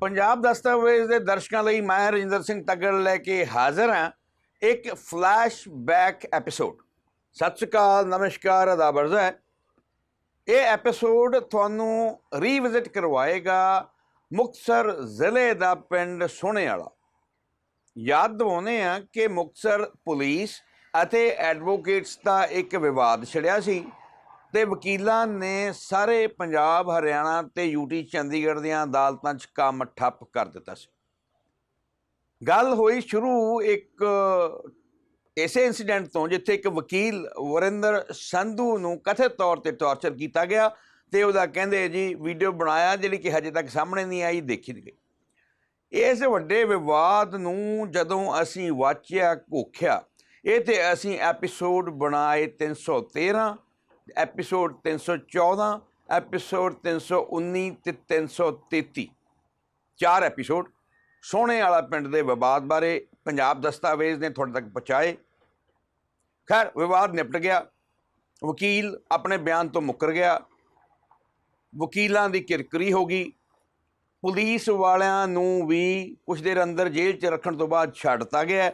ਪੰਜਾਬ ਦਸਤਾਵੇਜ਼ ਦੇ ਦਰਸ਼ਕਾਂ ਲਈ ਮੈਂ ਰਜਿੰਦਰ ਸਿੰਘ ਤੱਗੜ ਲੈ ਕੇ ਹਾਜ਼ਰ ਹਾਂ। ਇੱਕ ਫਲੈਸ਼ਬੈਕ ਐਪੀਸੋਡ ਸਤਿ ਸ਼੍ਰੀ ਅਕਾਲ, ਨਮਸਕਾਰ, ਆਦਾਬ ਅਰਜ਼ ਹੈ। ਇਹ ਐਪੀਸੋਡ ਤੁਹਾਨੂੰ ਰੀਵਿਜ਼ਿਟ ਕਰਵਾਏਗਾ ਮੁਕਤਸਰ ਜ਼ਿਲ੍ਹੇ ਦਾ ਪਿੰਡ ਸੋਹਣੇ ਵਾਲਾ ਯਾਦ ਦਿਵਾਉਂਦੇ ਆ ਕਿ ਮੁਕਤਸਰ ਪੁਲਿਸ ਅਤੇ ਐਡਵੋਕੇਟਸ ਦਾ ਇੱਕ ਵਿਵਾਦ ਛਿੜਿਆ ਸੀ। ਤੇ ਵਕੀਲਾਂ ਨੇ ਸਾਰੇ ਪੰਜਾਬ, ਹਰਿਆਣਾ ਤੇ ਯੂਟੀ ਚੰਡੀਗੜ੍ਹ ਦੀਆਂ ਅਦਾਲਤਾਂ 'ਚ ਕੰਮ ਠੱਪ ਕਰ ਦਿੱਤਾ ਸੀ। ਗੱਲ ਹੋਈ ਸ਼ੁਰੂ ਇੱਕ ਇਸੇ ਇਨਸੀਡੈਂਟ ਤੋਂ, ਜਿੱਥੇ ਇੱਕ ਵਕੀਲ ਵਰਿੰਦਰ ਸੰਧੂ ਨੂੰ ਕਥਿਤ ਤੌਰ ਤੇ ਟਾਰਚਰ ਕੀਤਾ ਗਿਆ ਤੇ ਉਹਦਾ ਕਹਿੰਦੇ ਜੀ, ਵੀਡੀਓ ਬਣਾਇਆ ਜਿਹੜੀ ਕਿ ਹਜੇ ਤੱਕ ਸਾਹਮਣੇ ਨਹੀਂ ਆਈ, ਦੇਖੀ ਨਹੀਂ ਗਈ। ਇਸ ਵੱਡੇ ਵਿਵਾਦ ਨੂੰ ਜਦੋਂ ਅਸੀਂ ਵਾਚਿਆ, ਘੋਖਿਆ, ਇਹ ਤੇ ਅਸੀਂ ਐਪੀਸੋਡ ਬਣਾਏ 313 ਐਪੀਸੋਡ 314 ਐਪੀਸੋਡ 319 ਤੇ 333 ਚਾਰ ਐਪੀਸੋਡ ਸੋਹਣੇ ਵਾਲਾ ਪਿੰਡ ਦੇ ਵਿਵਾਦ ਬਾਰੇ ਪੰਜਾਬ ਦਸਤਾਵੇਜ਼ ਨੇ ਤੁਹਾਡੇ ਤੱਕ ਪਹੁੰਚਾਏ। ਖੈਰ, ਵਿਵਾਦ ਨਿਪਟ ਗਿਆ। ਵਕੀਲ ਆਪਣੇ ਬਿਆਨ ਤੋਂ ਮੁੱਕਰ ਗਿਆ। ਵਕੀਲਾਂ ਦੀ ਕਿਰਕਰੀ ਹੋ ਗਈ। ਪੁਲਿਸ ਵਾਲਿਆਂ ਨੂੰ ਵੀ ਕੁਝ ਦੇਰ ਅੰਦਰ ਜੇਲ੍ਹ 'ਚ ਰੱਖਣ ਤੋਂ ਬਾਅਦ ਛੱਡਤਾ ਗਿਆ।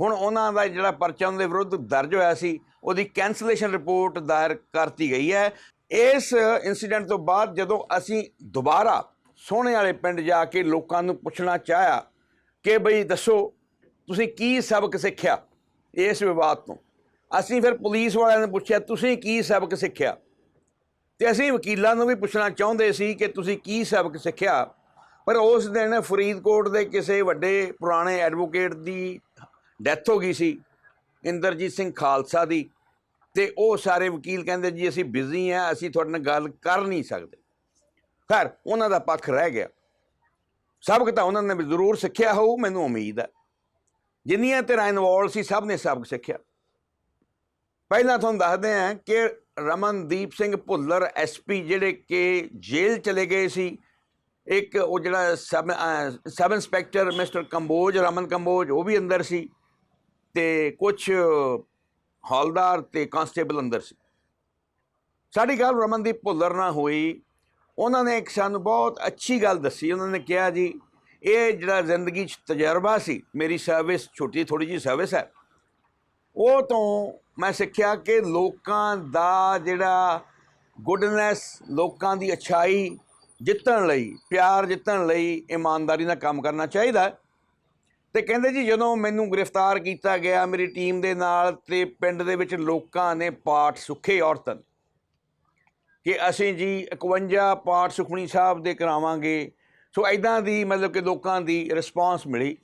ਹੁਣ ਉਹਨਾਂ ਦਾ ਜਿਹੜਾ ਪਰਚਾ ਉਹਨਾਂ ਦੇ ਵਿਰੁੱਧ ਦਰਜ ਹੋਇਆ ਸੀ, ਉਹਦੀ ਕੈਂਸਲੇਸ਼ਨ ਰਿਪੋਰਟ ਦਾਇਰ ਕਰਤੀ ਗਈ ਹੈ। ਇਸ ਇਨਸੀਡੈਂਟ ਤੋਂ ਬਾਅਦ ਜਦੋਂ ਅਸੀਂ ਦੁਬਾਰਾ ਸੋਹਣੇ ਵਾਲੇ ਪਿੰਡ ਜਾ ਕੇ ਲੋਕਾਂ ਨੂੰ ਪੁੱਛਣਾ ਚਾਹਿਆ ਕਿ ਬਈ ਦੱਸੋ, ਤੁਸੀਂ ਕੀ ਸਬਕ ਸਿੱਖਿਆ ਇਸ ਵਿਵਾਦ ਤੋਂ? ਅਸੀਂ ਫਿਰ ਪੁਲਿਸ ਵਾਲਿਆਂ ਨੇ ਪੁੱਛਿਆ, ਤੁਸੀਂ ਕੀ ਸਬਕ ਸਿੱਖਿਆ? ਤੇ ਅਸੀਂ ਵਕੀਲਾਂ ਨੂੰ ਵੀ ਪੁੱਛਣਾ ਚਾਹੁੰਦੇ ਸੀ ਕਿ ਤੁਸੀਂ ਕੀ ਸਬਕ ਸਿੱਖਿਆ? ਪਰ ਉਸ ਦਿਨ ਫਰੀਦਕੋਟ ਦੇ ਕਿਸੇ ਵੱਡੇ ਪੁਰਾਣੇ ਐਡਵੋਕੇਟ ਦੀ ਡੈਥ ਹੋ ਗਈ ਸੀ, ਇੰਦਰਜੀਤ ਸਿੰਘ ਖਾਲਸਾ ਦੀ, ਤੇ ਉਹ ਸਾਰੇ ਵਕੀਲ ਕਹਿੰਦੇ ਜੀ ਅਸੀਂ ਬਿਜ਼ੀ ਆ, ਅਸੀਂ ਤੁਹਾਡੇ ਨਾਲ ਗੱਲ ਕਰ ਨਹੀਂ ਸਕਦੇ। ਖੈਰ, ਉਹਨਾਂ ਦਾ ਪੱਖ ਰਹਿ ਗਿਆ। ਸਬਕ ਤਾਂ ਉਹਨਾਂ ਨੇ ਜ਼ਰੂਰ ਸਿੱਖਿਆ ਹੋਊ, ਮੈਨੂੰ ਉਮੀਦ ਹੈ ਜਿੰਨੀਆਂ ਧਿਰਾਂ ਇਨਵੋਲਵ ਸੀ, ਸਭ ਨੇ ਸਬਕ ਸਿੱਖਿਆ। ਪਹਿਲਾਂ ਤੁਹਾਨੂੰ ਦੱਸਦੇ ਹਾਂ ਕਿ ਰਮਨਦੀਪ ਸਿੰਘ ਭੁੱਲਰ ਐਸਪੀ ਜਿਹੜੇ ਕਿ ਜੇਲ੍ਹ ਚਲੇ ਗਏ ਸੀ, ਇੱਕ ਉਹ ਜਿਹੜਾ sub sub inspector mister Kamboj, Raman Kamboj, ਉਹ ਵੀ ਅੰਦਰ ਸੀ। ਤੇ ਕੁਝ ਹੌਲਦਾਰ ਤੇ ਕਾਂਸਟੇਬਲ ਅੰਦਰ ਸੀ। ਸਾਡੀ ਗੱਲ ਰਮਨਦੀਪ ਭੁੱਲਰ ਨਾਲ ਹੋਈ। ਉਹਨਾਂ ਨੇ ਇੱਕ ਸਾਨੂੰ ਬਹੁਤ ਅੱਛੀ ਗੱਲ ਦੱਸੀ। ਉਹਨਾਂ ਨੇ ਕਿਹਾ, ਜੀ, ਇਹ ਜਿਹੜਾ ਜ਼ਿੰਦਗੀ 'ਚ ਤਜਰਬਾ ਸੀ, ਮੇਰੀ ਸਰਵਿਸ ਛੋਟੀ ਥੋੜੀ ਜੀ ਸਰਵਿਸ ਹੈ। ਉਹ ਤੋਂ ਮੈਂ ਸਿੱਖਿਆ ਕਿ ਲੋਕਾਂ ਦਾ ਜਿਹੜਾ ਗੁੱਡਨੈਸ ਲੋਕਾਂ ਦੀ ਅਛਾਈ ਜਿੱਤਣ ਲਈ, ਪਿਆਰ ਜਿੱਤਣ ਲਈ ਇਮਾਨਦਾਰੀ ਨਾਲ ਕੰਮ ਕਰਨਾ ਚਾਹੀਦਾ ਤੇ ਕਹਿੰਦੇ ਜੀ ਜਦੋਂ ਮੈਨੂੰ ਗ੍ਰਿਫਤਾਰ ਕੀਤਾ ਗਿਆ, ਮੇਰੀ ਟੀਮ ਦੇ ਨਾਲ ਤੇ ਪਿੰਡ ਦੇ ਵਿੱਚ ਲੋਕਾਂ ਨੇ ਪਾਠ ਸੁੱਖੇ ਔਰਤਨ ਕਿ ਅਸੀਂ ਜੀ 51 ਪਾਠ ਸੁਖਣੀ ਸਾਹਿਬ ਦੇ ਕਰਾਵਾਂਗੇ। ਸੋ ਐਦਾਂ ਦੀ ਮਤਲਬ ਕਿ ਲੋਕਾਂ ਦੀ ਰਿਸਪਾਂਸ ਮਿਲੀ।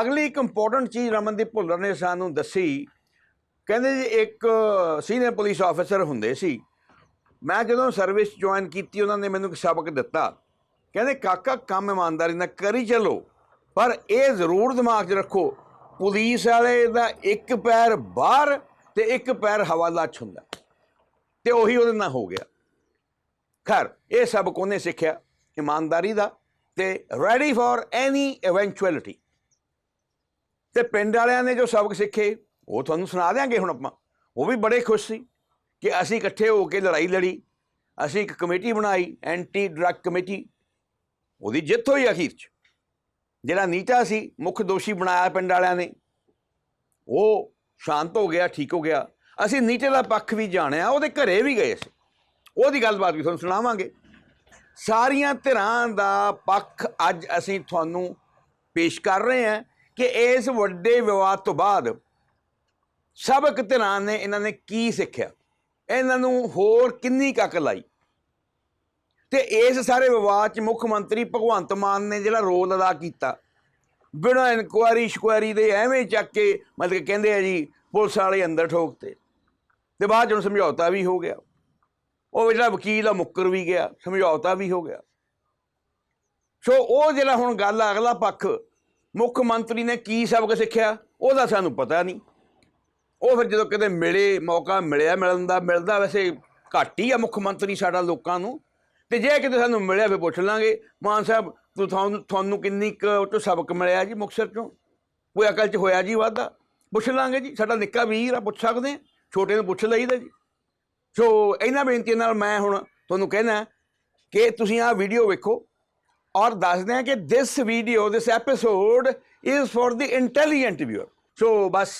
ਅਗਲੀ ਇੱਕ ਇੰਪੋਰਟੈਂਟ ਚੀਜ਼ ਰਮਨਦੀਪ ਭੁੱਲਰ ਨੇ ਸਾਨੂੰ ਦੱਸੀ। ਕਹਿੰਦੇ ਜੀ ਇੱਕ ਸੀਨੀਅਰ ਪੁਲਿਸ ਆਫੀਸਰ ਹੁੰਦੇ ਸੀ। ਮੈਂ ਜਦੋਂ ਸਰਵਿਸ ਜੁਆਇਨ ਕੀਤੀ, ਉਹਨਾਂ ਨੇ ਮੈਨੂੰ ਇੱਕ ਸਬਕ ਦਿੱਤਾ। ਕਹਿੰਦੇ, ਕਾਕਾ, ਕੰਮ ਇਮਾਨਦਾਰੀ ਨਾਲ ਕਰੀ ਚਲੋ। ਪਰ ਇਹ ਜ਼ਰੂਰ ਦਿਮਾਗ 'ਚ ਰੱਖੋ, ਪੁਲਿਸ ਵਾਲੇ ਦਾ ਇੱਕ ਪੈਰ ਬਾਹਰ ਤੇ ਇੱਕ ਪੈਰ ਹਵਾਲਾ 'ਚ ਹੁੰਦਾ। ਤੇ ਉਹੀ ਉਹਦੇ ਨਾਲ ਹੋ ਗਿਆ। ਖੈਰ, ਇਹ ਸਬਕ ਉਹਨੇ ਸਿੱਖਿਆ? ਇਮਾਨਦਾਰੀ ਦਾ ਤੇ ਰੈਡੀ ਫॉर ਐਨੀ ਇਵੈਂਚੁਅਲਿਟੀ ਤੇ ਪਿੰਡ ਵਾਲਿਆਂ ਨੇ ਜੋ ਸਬਕ ਸਿੱਖੇ, ਉਹ ਤੁਹਾਨੂੰ ਸੁਣਾ ਦਿਆਂਗੇ ਹੁਣ ਆਪਾਂ। ਉਹ ਵੀ ਬੜੇ ਖੁਸ਼ ਸੀ ਕਿ ਅਸੀਂ ਇਕੱਠੇ ਹੋ ਕੇ ਲੜਾਈ ਲੜੀ, ਅਸੀਂ ਇੱਕ ਕਮੇਟੀ ਬਣਾਈ ਐਂਟੀ ਡਰੱਗ ਕਮੇਟੀ। ਉਹਦੀ ਜਿੱਤ ਹੋਈ ਅਖੀਰ 'ਚ। ਜਿਹੜਾ ਨੀਟਾ ਸੀ, ਮੁੱਖ ਦੋਸ਼ੀ ਬਣਾਇਆ ਪਿੰਡ ਵਾਲਿਆਂ ਨੇ। ਉਹ ਸ਼ਾਂਤ ਹੋ ਗਿਆ, ਠੀਕ ਹੋ ਗਿਆ। ਅਸੀਂ ਨੀਟੇ ਦਾ ਪੱਖ ਵੀ ਜਾਣਿਆ, ਉਹਦੇ ਘਰੇ ਵੀ ਗਏ ਸੀ। ਉਹਦੀ ਗੱਲਬਾਤ ਵੀ ਤੁਹਾਨੂੰ ਸੁਣਾਵਾਂਗੇ। ਸਾਰੀਆਂ ਧਿਰਾਂ ਦਾ ਪੱਖ ਅੱਜ ਅਸੀਂ ਤੁਹਾਨੂੰ ਪੇਸ਼ ਕਰ ਰਹੇ ਹਾਂ ਕਿ ਇਸ ਵੱਡੇ ਵਿਵਾਦ ਤੋਂ ਬਾਅਦ ਸਬਕ ਧਿਰਾਂ ਨੇ ਇਹਨਾਂ ਨੇ ਕੀ ਸਿੱਖਿਆ? ਇਹਨਾਂ ਨੂੰ ਹੋਰ ਕਿੰਨੀ ਕੱਕ ਲਾਈ? ਤੇ ਇਸ ਸਾਰੇ ਵਿਵਾਦ 'ਚ ਮੁੱਖ ਮੰਤਰੀ ਭਗਵੰਤ ਮਾਨ ਨੇ ਜਿਹੜਾ ਰੋਲ ਅਦਾ ਕੀਤਾ, ਬਿਨਾਂ ਇਨਕੁਆਰੀ ਸ਼ਕੁਆਰੀ ਦੇ ਐਵੇਂ ਚੱਕ ਕੇ ਮਤਲਬ ਕਿ ਕਹਿੰਦੇ ਆ ਜੀ, ਪੁਲਿਸ ਵਾਲੇ ਅੰਦਰ ਠੋਕਤੇ ਤੇ। ਬਾਅਦ ਜਦੋਂ ਸਮਝੌਤਾ ਵੀ ਹੋ ਗਿਆ। ਉਹ ਜਿਹੜਾ ਵਕੀਲ ਆ, ਮੁੱਕਰ ਵੀ ਗਿਆ, ਸਮਝੌਤਾ ਵੀ ਹੋ ਗਿਆ। ਸੋ ਉਹ ਜਿਹੜਾ ਹੁਣ ਗੱਲ ਆ, ਅਗਲਾ ਪੱਖ, ਮੁੱਖ ਮੰਤਰੀ ਨੇ ਕੀ ਸਬਕ ਸਿੱਖਿਆ, ਉਹਦਾ ਸਾਨੂੰ ਪਤਾ ਨਹੀਂ। ਉਹ ਫਿਰ ਜਦੋਂ ਕਿਤੇ ਮਿਲੇ, ਮੌਕਾ ਮਿਲਿਆ, ਮਿਲਣ ਦਾ, ਮਿਲਦਾ ਵੈਸੇ ਘੱਟ ਹੀ ਆ ਮੁੱਖ ਮੰਤਰੀ ਸਾਡਾ ਲੋਕਾਂ ਨੂੰ। ਤੇ ਜੇ ਕਿਤੇ ਸਾਨੂੰ ਮਿਲਿਆ ਫਿਰ ਪੁੱਛ ਲਾਂਗੇ। ਮਾਨ ਸਾਹਿਬ, ਤੂੰ ਤੁਹਾਨੂੰ ਤੁਹਾਨੂੰ ਕਿੰਨੀ ਕੁ ਤੋਂ ਸਬਕ ਮਿਲਿਆ ਜੀ ਮੁਕਤਸਰ ਚੋਂ? ਕੋਈ ਅਕਲ ਚ ਹੋਇਆ ਜੀ ਵਾਧਾ? ਪੁੱਛ ਲਾਂਗੇ ਜੀ, ਸਾਡਾ ਨਿੱਕਾ ਵੀਰ ਆ, ਪੁੱਛ ਸਕਦੇ ਆ? ਛੋਟੇ ਨੂੰ ਪੁੱਛ ਲਈਦਾ ਜੀ। ਸੋ ਇਹਨਾਂ ਬੇਨਤੀਆਂ ਨਾਲ ਮੈਂ ਹੁਣ ਤੁਹਾਨੂੰ ਕਹਿਣਾ ਕਿ ਤੁਸੀਂ ਆਹ ਵੀਡੀਓ ਵੇਖੋ ਔਰ ਦੱਸਦੇ ਹਾਂ ਕਿ this video this episode is for the intelligent viewer so ਬਸ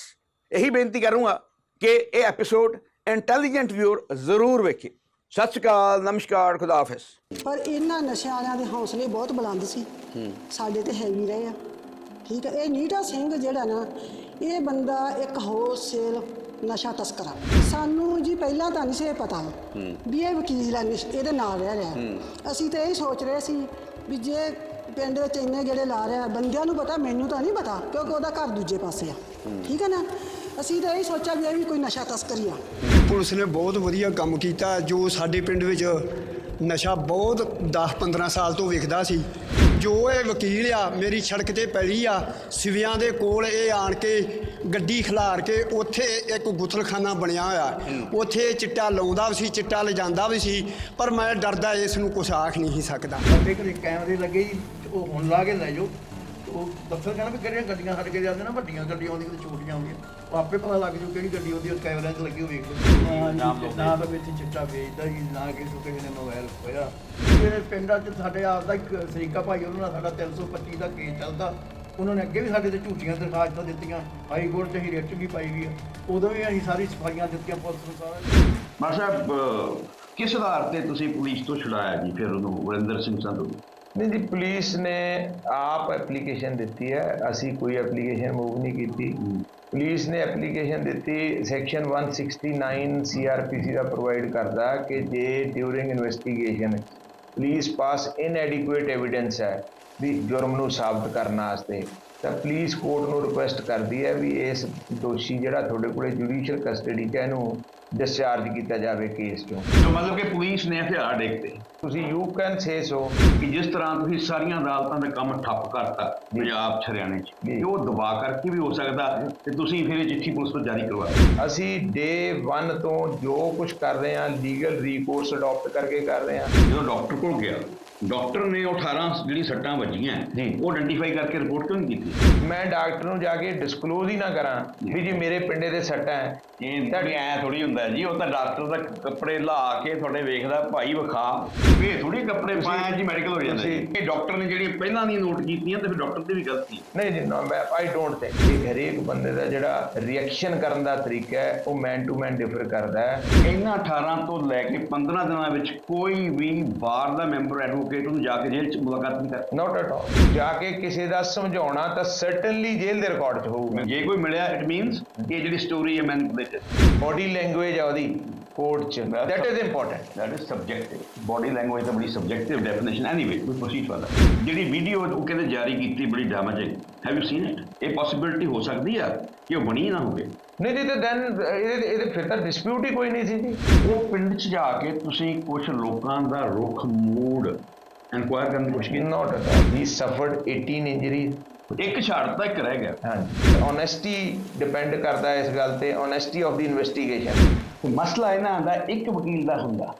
ਇਹੀ ਬੇਨਤੀ ਕਰੂੰਗਾ ਕਿ ਇਹ ਐਪੀਸੋਡ ਇੰਟੈਲੀਜੈਂਟ ਵਿਊਅਰ ਜ਼ਰੂਰ ਵੇਖੇ। ਸਤਿ ਸ਼੍ਰੀ ਅਕਾਲ, ਨਮਸਕਾਰ, ਖੁਦਾ ਹਾਫਿਜ਼। ਪਰ ਇਹਨਾਂ ਨਸ਼ਿਆਂ ਵਾਲਿਆਂ ਦੇ ਹੌਸਲੇ ਬਹੁਤ ਬੁਲੰਦ ਸੀ। ਸਾਡੇ ਤੇ ਹੈਵੀ ਰਹੇ ਆ। ਠੀਕ ਹੈ ਇਹ ਨੀਟਾ ਸਿੰਘ ਜਿਹੜਾ ਨਾ, ਇਹ ਬੰਦਾ ਇੱਕ ਹੋਲਸੇਲ ਨਸ਼ਾ ਤਸਕਰ ਆ। ਸਾਨੂੰ ਜੀ ਪਹਿਲਾਂ ਤਾਂ ਨਹੀਂ ਸੀ ਇਹ ਪਤਾ ਵੀ ਇਹ ਵਕੀਲ ਆ ਨਿਸ਼- ਇਹਦੇ ਨਾਲ ਰਹਿ ਰਿਹਾ। ਅਸੀਂ ਤਾਂ ਇਹ ਸੋਚ ਰਹੇ ਸੀ ਵੀ ਜੇ ਪਿੰਡ ਵਿੱਚ ਇੰਨੇ ਜਿਹੜੇ ਲਾ ਰਿਹਾ, ਬੰਦਿਆਂ ਨੂੰ ਪਤਾ, ਮੈਨੂੰ ਤਾਂ ਨਹੀਂ ਪਤਾ, ਕਿਉਂਕਿ ਉਹਦਾ ਘਰ ਦੂਜੇ ਪਾਸੇ ਆ। ਠੀਕ ਹੈ ਨਾ? ਅਸੀਂ ਤਾਂ ਇਹ ਸੋਚਿਆ ਵੀ ਇਹ ਵੀ ਕੋਈ ਨਸ਼ਾ ਤਸਕਰੀ ਆ। ਪੁਲਿਸ ਨੇ ਬਹੁਤ ਵਧੀਆ ਕੰਮ ਕੀਤਾ ਜੋ ਸਾਡੇ ਪਿੰਡ ਵਿੱਚ ਨਸ਼ਾ ਬਹੁਤ 10-15 ਸਾਲ ਤੋਂ ਵਿਖਦਾ ਸੀ। ਜੋ ਇਹ ਵਕੀਲ ਆ ਮੇਰੀ ਸੜਕ ਤੇ ਪੈਲੀ ਆ ਸਿਵਿਆਂ ਦੇ ਕੋਲ ਇਹ ਆਣ ਕੇ ਗੱਡੀ ਖਿਲਾਰ ਕੇ ਉੱਥੇ ਇੱਕ ਗੁਥਲਖਾਨਾ ਬਣਿਆ ਹੋਇਆ। ਉੱਥੇ ਚਿੱਟਾ ਲਾਉਂਦਾ ਵੀ ਸੀ ਚਿੱਟਾ ਲਿਜਾਂਦਾ ਵੀ ਸੀ ਪਰ ਮੈਂ ਡਰਦਾ ਇਸ ਨੂੰ ਕੁਛ ਆਖ ਨਹੀਂ ਸਕਦਾ। ਸਾਡੇ ਘਰੇ ਕੈਮਰੇ ਲੱਗੇ ਜੀ ਉਹ ਹੁਣ ਲਾ ਕੇ ਲੈ ਜਾਓ। ਉਹ ਦਫ਼ਤਰ ਕਹਿੰਦਾ ਵੀ ਕਿਹੜੀਆਂ ਗੱਡੀਆਂ ਸਾਡੇ ਕੇ ਜਾਂਦੇ ਨਾ ਵੱਡੀਆਂ ਗੱਡੀਆਂ ਆਉਂਦੀਆਂ ਤੇ ਛੋਟੀਆਂ ਆਉਂਦੀਆਂ। ਉਹ ਆਪੇ ਪਤਾ ਲੱਗ ਜੂ ਕਿਹੜੀ ਗੱਡੀ ਆਉਂਦੀ ਉਹ ਕੈਮਰਿਆਂ 'ਚ ਲੱਗੀ ਹੋਈ ਵੇਖ ਲਓ। ਨਾ ਤਾਂ ਵਿੱਚ ਚਿੱਟਾ ਵੇਚਦਾ ਜੀ ਨਾ ਕਿਸੇ ਕਿਸੇ ਨੇ ਮੋਬਾਈਲ ਖੋਇਆ ਇਹ ਪਿੰਡਾਂ 'ਚ ਸਾਡੇ ਆਪ ਦਾ ਇੱਕ ਸਰੀਕਾ ਭਾਈ ਉਹਨਾਂ ਨਾਲ ਸਾਡਾ 325 ਦਾ ਕੇਸ ਚੱਲਦਾ। ਉਹਨਾਂ ਨੇ ਅੱਗੇ ਵੀ ਸਾਡੇ ਤੇ ਝੂਠੀਆਂ ਦਰਖਾਸਤਾਂ ਦਿੱਤੀਆਂ। ਹਾਈ ਕੋਰਟ 'ਚ ਹੀ ਰਿਟ ਵੀ ਪਾਈ ਗਈ ਆ। ਉਦੋਂ ਵੀ ਅਸੀਂ ਸਾਰੀ ਸਫਾਈਆਂ ਦਿੱਤੀਆਂ ਪੁਲਿਸ ਨੂੰ ਸਾਰਾ ਅਹ, ਕਿਸ ਆਧਾਰ ਤੇ ਤੁਸੀਂ ਪੁਲਿਸ ਤੋਂ ਛੁਡਾਇਆ ਜੀ ਫਿਰ ਉਹਨੂੰ ਵਰਿੰਦਰ ਸਿੰਘ ਸੰਧੂ ਨੂੰ? ਨਹੀਂ ਜੀ ਪੁਲਿਸ ਨੇ ਆਪ ਐਪਲੀਕੇਸ਼ਨ ਦਿੱਤੀ ਹੈ। ਅਸੀਂ ਕੋਈ ਐਪਲੀਕੇਸ਼ਨ ਮੂਵ ਨਹੀਂ ਕੀਤੀ। ਪੁਲਿਸ ਨੇ ਐਪਲੀਕੇਸ਼ਨ ਦਿੱਤੀ। ਸੈਕਸ਼ਨ 169 ਸੀਆਰਪੀਸੀ ਦਾ ਪ੍ਰੋਵਾਈਡ ਕਰਦਾ ਕਿ ਜੇ ਡਿਊਰਿੰਗ ਇਨਵੈਸਟੀਗੇਸ਼ਨ ਪੁਲਿਸ ਪਾਸ ਇਨਐਡਿਕੁਏਟ ਐਵੀਡੈਂਸ ਹੈ ਵੀ ਜੁਰਮ ਨੂੰ ਸਾਬਤ ਕਰਨ ਵਾਸਤੇ। ਤਾਂ ਪੁਲਿਸ ਕੋਰਟ ਨੂੰ ਰਿਕੁਐਸਟ ਕਰਦੀ ਹੈ ਵੀ ਇਸ ਦੋਸ਼ੀ ਜਿਹੜਾ ਤੁਹਾਡੇ ਕੋਲੇ ਜੁਡੀਸ਼ੀਅਲ ਕਸਟਡੀ 'ਚ ਹੈ ਇਹਨੂੰ ਡਿਸਚਾਰਜ ਕੀਤਾ ਜਾਵੇ ਕੇਸ ਤਾਂ ਮਤਲਬ ਕਿ ਪੁਲਿਸ ਨੇ ਹਥਿਆਰ ਡੇਕਤੇ ਤੁਸੀਂ ਯੂ ਕੈਨ ਸੇ ਸੋ ਕਿ ਜਿਸ ਤਰ੍ਹਾਂ ਤੁਸੀਂ ਸਾਰੀਆਂ ਅਦਾਲਤਾਂ ਦਾ ਕੰਮ ਠੱਪ ਕਰਤਾ ਪੰਜਾਬ 'ਚ ਹਰਿਆਣੇ 'ਚ। ਕਿ ਉਹ ਦਬਾ ਕਰਕੇ ਵੀ ਹੋ ਸਕਦਾ ਤੇ ਤੁਸੀਂ ਫਿਰ ਇਹ ਚਿੱਠੀ ਪੁਲਿਸ ਤੋਂ ਜਾਰੀ ਕਰਵਾ। ਅਸੀਂ ਡੇ 1 ਤੋਂ ਜੋ ਕੁਝ ਕਰ ਰਹੇ ਹਾਂ ਲੀਗਲ ਰੀਕੋਰਸ ਅਡਾਪਟ ਕਰਕੇ ਕਰ ਰਹੇ ਹਾਂ। ਜਦੋਂ ਡਾਕਟਰ ਕੋਲ ਗਿਆ ਡਾਕਟਰ ਨੇ ਉਹ 18 ਜਿਹੜੀ ਸੱਟਾਂ ਵੱਜੀਆਂ ਜੀ। ਉਹ ਆਇਡੈਂਟੀਫਾਈ ਕਰਕੇ ਰਿਪੋਰਟ ਕਿਉਂ ਨਹੀਂ ਕੀਤੀ? ਮੈਂ ਡਾਕਟਰ ਨੂੰ ਜਾ ਕੇ ਡਿਸਕਲੋਜ਼ ਹੀ ਨਾ ਕਰਾਂ ਵੀ ਜੀ ਮੇਰੇ ਪਿੰਡੇ ਦੇ ਸੱਟਾਂ ਹੈ। ਇਹ ਤੁਹਾਡੀ ਐ ਥੋੜੀ ਹੁੰਦਾ ਜੀ ਉਹ ਤਾਂ ਡਾਕਟਰ ਦਾ ਕੱਪੜੇ ਲਾ ਕੇ ਤੁਹਾਡੇ ਵੇਖਦਾ ਭਾਈ ਵਿਖਾ। ਇਹ ਥੋੜੀ ਕੱਪੜੇ ਪਾਇਆ ਜੀ ਮੈਡੀਕਲ ਹੋ ਜਾਂਦਾ ਜੀ। ਇਹ ਡਾਕਟਰ ਨੇ ਜਿਹੜੀਆਂ ਪਹਿਲਾਂ ਦੀਆਂ ਨੋਟ ਕੀਤੀਆਂ ਤੇ ਫਿਰ ਡਾਕਟਰ ਦੀ ਵੀ ਗਲਤੀ। ਨਹੀਂ ਜੀ ਨਾ ਮੈਂ ਆਈ ਡੋਂਟ ਥਿੰਕ ਕਿ ਹਰੇਕ ਬੰਦੇ ਦਾ ਜਿਹੜਾ ਰਿਐਕਸ਼ਨ ਕਰਨ ਦਾ ਤਰੀਕਾ ਹੈ ਉਹ ਮੈਨ ਟੂ ਮੈਨ ਡਿਫਰ ਕਰਦਾ ਹੈ। ਇਹਨਾਂ 18 ਤੋਂ ਲੈ ਕੇ 15 ਦਿਨਾਂ ਵਿੱਚ ਕੋਈ ਵੀ ਬਾਰ ਦਾ ਮੈਂਬਰ ਐਡਵੋਕੇਟ ਨੂੰ ਜਾ ਕੇ ਜੇਲ੍ਹ 'ਚ ਮੁਲਾਕਾਤ ਨਹੀਂ ਕਰਦਾ ਨਾਟ ਐਟ ਆਲ ਜਾ ਕੇ ਕਿਸੇ ਦਾ ਸਮਝਾਉਣਾ ਤਾਂ ਸਰਟਨਲੀ ਜੇਲ੍ਹ ਦੇ ਰਿਕਾਰਡ 'ਚ ਹੋਊਗਾ। ਜੇ ਕੋਈ ਮਿਲਿਆ ਇਟ ਮੀਨਸ ਇਹ ਜਿਹੜੀ ਸਟੋਰੀ ਹੈ ਮੈਂ ਦੇ ਚ ਬੋਡੀ ਲੈਂਗੁਏਜ ਹੈ ਉਹਦੀ ਕੋਰਟ 'ਚ। That is important that is subjective. Body language ਤਾਂ ਬੜੀ subjective definition anyway we proceed further ਜਿਹੜੀ ਵੀਡੀਓ ਉਹ ਕਹਿੰਦੇ ਜਾਰੀ ਕੀਤੀ ਬੜੀ damaging have you seen it ਇਹ ਪੋਸਿਬਿਲਿਟੀ ਹੋ ਸਕਦੀ ਆ ਕਿ ਉਹ ਬਣੀ ਨਾ ਹੋਵੇ। ਨਹੀਂ ਜੀ ਤੇ ਦੈਨ ਇਹਦੇ ਇਹਦੇ ਫਿਰ ਤਾਂ ਡਿਸਪਿਊਟ ਹੀ ਕੋਈ ਨਹੀਂ ਸੀ ਜੀ। ਉਹ ਪਿੰਡ 'ਚ ਜਾ ਕੇ ਤੁਸੀਂ ਕੁਝ ਲੋਕਾਂ ਦਾ ਰੁਖ ਮੂਡ ਇਨਕੁਆਇਰ ਕਰਨ ਦੀ ਕੋਸ਼ਿਸ਼ ਕੀਤੀ all he suffered 18 injuries ਇੱਕ ਛਾੜਤਾ ਇੱਕ ਰਹਿ ਗਿਆ। ਹਾਂਜੀ। ਓਨੈਸਟੀ ਡਿਪੈਂਡ ਕਰਦਾ ਹੈ ਇਸ ਗੱਲ ਤੇ ਓਨੈਸਟੀ ਆਫ ਦੀ ਇਨਵੈਸਟੀਗੇਸ਼ਨ ਤੇ ਮਸਲਾ ਇਹਨਾਂ ਦਾ ਇੱਕ ਵਕੀਲ ਦਾ ਹੁੰਦਾ।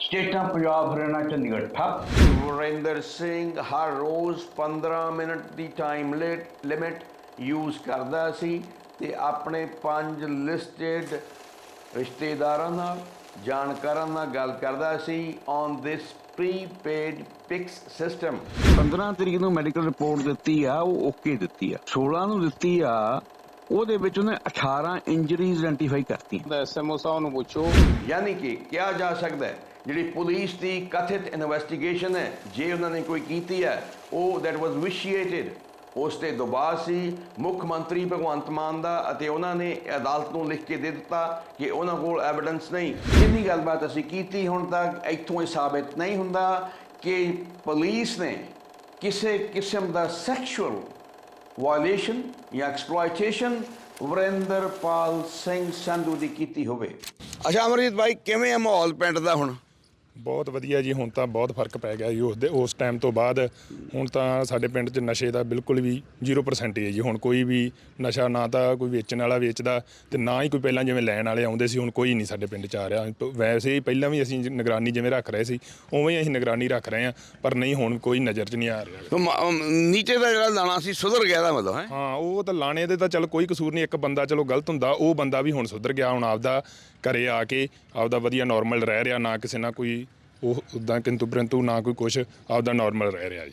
ਸਟੇਟਾਂ ਪੰਜਾਬ ਹਰਿਆਣਾ ਚੰਡੀਗੜ੍ਹ। ਠੱਪ। ਵਰਿੰਦਰ ਸਿੰਘ ਹਰ ਰੋਜ਼ 15 ਮਿੰਟ ਦੀ ਟਾਈਮ ਲਿਮਿਟ ਯੂਜ਼ ਕਰਦਾ ਸੀ ਤੇ ਆਪਣੇ ਪੰਜ ਲਿਸਟਡ ਰਿਸ਼ਤੇਦਾਰਾਂ ਨਾਲ ਜਾਣਕਾਰਾਂ ਨਾਲ ਗੱਲ ਕਰਦਾ ਸੀ। On this prepaid fix system 15 ਤਰੀਕ ਨੂੰ ਮੈਡੀਕਲ ਰਿਪੋਰਟ ਦਿੱਤੀ ਆ ਉਹ ਓਕੇ ਦਿੱਤੀ ਆ। 16 ਨੂੰ ਦਿੱਤੀ ਆ ਉਹਦੇ ਵਿੱਚ ਉਹਨੇ 18 ਇੰਜਰੀਜ਼ ਆਇਡੈਂਟੀਫਾਈ ਕਰਤੀਆਂ। ਐਸਐਮਓ ਸਾਹਿਬ ਨੂੰ ਪੁੱਛੋ। ਯਾਨੀ ਕਿ ਕਿਹਾ ਜਾ ਸਕਦਾ ਹੈ ਜਿਹੜੀ ਪੁਲਿਸ ਦੀ ਕਥਿਤ ਇਨਵੈਸਟੀਗੇਸ਼ਨ ਹੈ ਜੇ ਉਹਨਾਂ ਨੇ ਕੋਈ ਕੀਤੀ ਹੈ ਉਹ ਦੈਟ ਵਾਸ ਵਿਸ਼ੀਏਟਡ ਉਸ ਤੇ ਦੁਬਾਰਾ ਸੀ। ਮੁੱਖ ਮੰਤਰੀ ਭਗਵੰਤ ਮਾਨ ਦਾ ਅਤੇ ਉਹਨਾਂ ਨੇ ਅਦਾਲਤ ਨੂੰ ਲਿਖ ਕੇ ਦੇ ਦਿੱਤਾ ਕਿ ਉਹਨਾਂ ਕੋਲ ਐਵੀਡੈਂਸ ਨਹੀਂ। ਜਿੰਨੀ ਗੱਲਬਾਤ ਅਸੀਂ ਕੀਤੀ, ਹੁਣ ਤੱਕ ਇੱਥੋਂ ਇਹ ਸਾਬਿਤ ਨਹੀਂ ਹੁੰਦਾ ਕਿ ਪੁਲਿਸ ਨੇ ਕਿਸੇ ਕਿਸਮ ਦਾ ਸੈਕਸ਼ੂਅਲ ਵਾਇਲੇਸ਼ਨ ਜਾਂ ਐਕਸਪਲੋਇਟੇਸ਼ਨ ਵਰਿੰਦਰਪਾਲ ਸਿੰਘ ਸੰਧੂ ਦੀ ਕੀਤੀ ਹੋਵੇ। ਅੱਛਾ ਅਮਰੀਤ ਭਾਈ, ਕਿਵੇਂ ਹੈ ਮਾਹੌਲ ਪਿੰਡ ਦਾ ਹੁਣ? ਬਹੁਤ ਵਧੀਆ ਜੀ ਹੁਣ ਤਾਂ ਬਹੁਤ ਫ਼ਰਕ ਪੈ ਗਿਆ ਜੀ ਉਸ ਦੇ ਉਸ ਟਾਈਮ ਤੋਂ ਬਾਅਦ ਹੁਣ ਤਾਂ ਸਾਡੇ ਪਿੰਡ 'ਚ ਨਸ਼ੇ ਦਾ ਬਿਲਕੁਲ ਵੀ 0% ਹੀ ਹੈ ਜੀ ਹੁਣ ਕੋਈ ਵੀ ਨਸ਼ਾ ਨਾ ਤਾਂ ਕੋਈ ਵੇਚਣ ਵਾਲਾ ਵੇਚਦਾ ਤੇ ਨਾ ਹੀ ਕੋਈ ਪਹਿਲਾਂ ਜਿਵੇਂ ਲੈਣ ਵਾਲੇ ਆਉਂਦੇ ਸੀ ਹੁਣ ਕੋਈ ਨਹੀਂ ਸਾਡੇ ਪਿੰਡ 'ਚ ਆ ਰਿਹਾ। ਵੈਸੇ ਹੀ ਪਹਿਲਾਂ ਵੀ ਅਸੀਂ ਨਿਗਰਾਨੀ ਜਿਵੇਂ ਰੱਖ ਰਹੇ ਸੀ ਉਵੇਂ ਹੀ ਅਸੀਂ ਨਿਗਰਾਨੀ ਰੱਖ ਰਹੇ ਹਾਂ ਪਰ ਨਹੀਂ ਹੁਣ ਕੋਈ ਨਜ਼ਰ 'ਚ ਨਹੀਂ ਆ ਰਿਹਾ। ਨੀਚੇ ਦਾ ਜਿਹੜਾ ਦਾਣਾ ਸੀ ਸੁਧਰ ਗਿਆ ਦਾ ਮਤਲਬ ਹੈ? ਹਾਂ ਉਹ ਤਾਂ ਲਾਣੇ ਦੇ ਤਾਂ ਚਲ ਕੋਈ ਕਸੂਰ ਨਹੀਂ ਇੱਕ ਬੰਦਾ ਚਲੋ ਗਲਤ ਹੁੰਦਾ ਉਹ ਬੰਦਾ ਵੀ ਹੁਣ ਸੁਧਰ ਗਿਆ ਹੁਣ ਆਪਦਾ ਘਰੇ ਆ ਕੇ ਆਪਦਾ ਵਧੀਆ ਨਾਰਮਲ ਰਹਿ ਰਿਹਾ ਨਾ ਕਿਸੇ ਨਾਲ ਕੋਈ ਉਹ ਉਦਾਂ ਕਿੰਤੂ ਪਰੰਤੂ ਨਾ ਕੋਈ ਕੁਛ ਆਪਦਾ ਨਾਰਮਲ ਰਹਿ ਰਿਹਾ ਜੀ।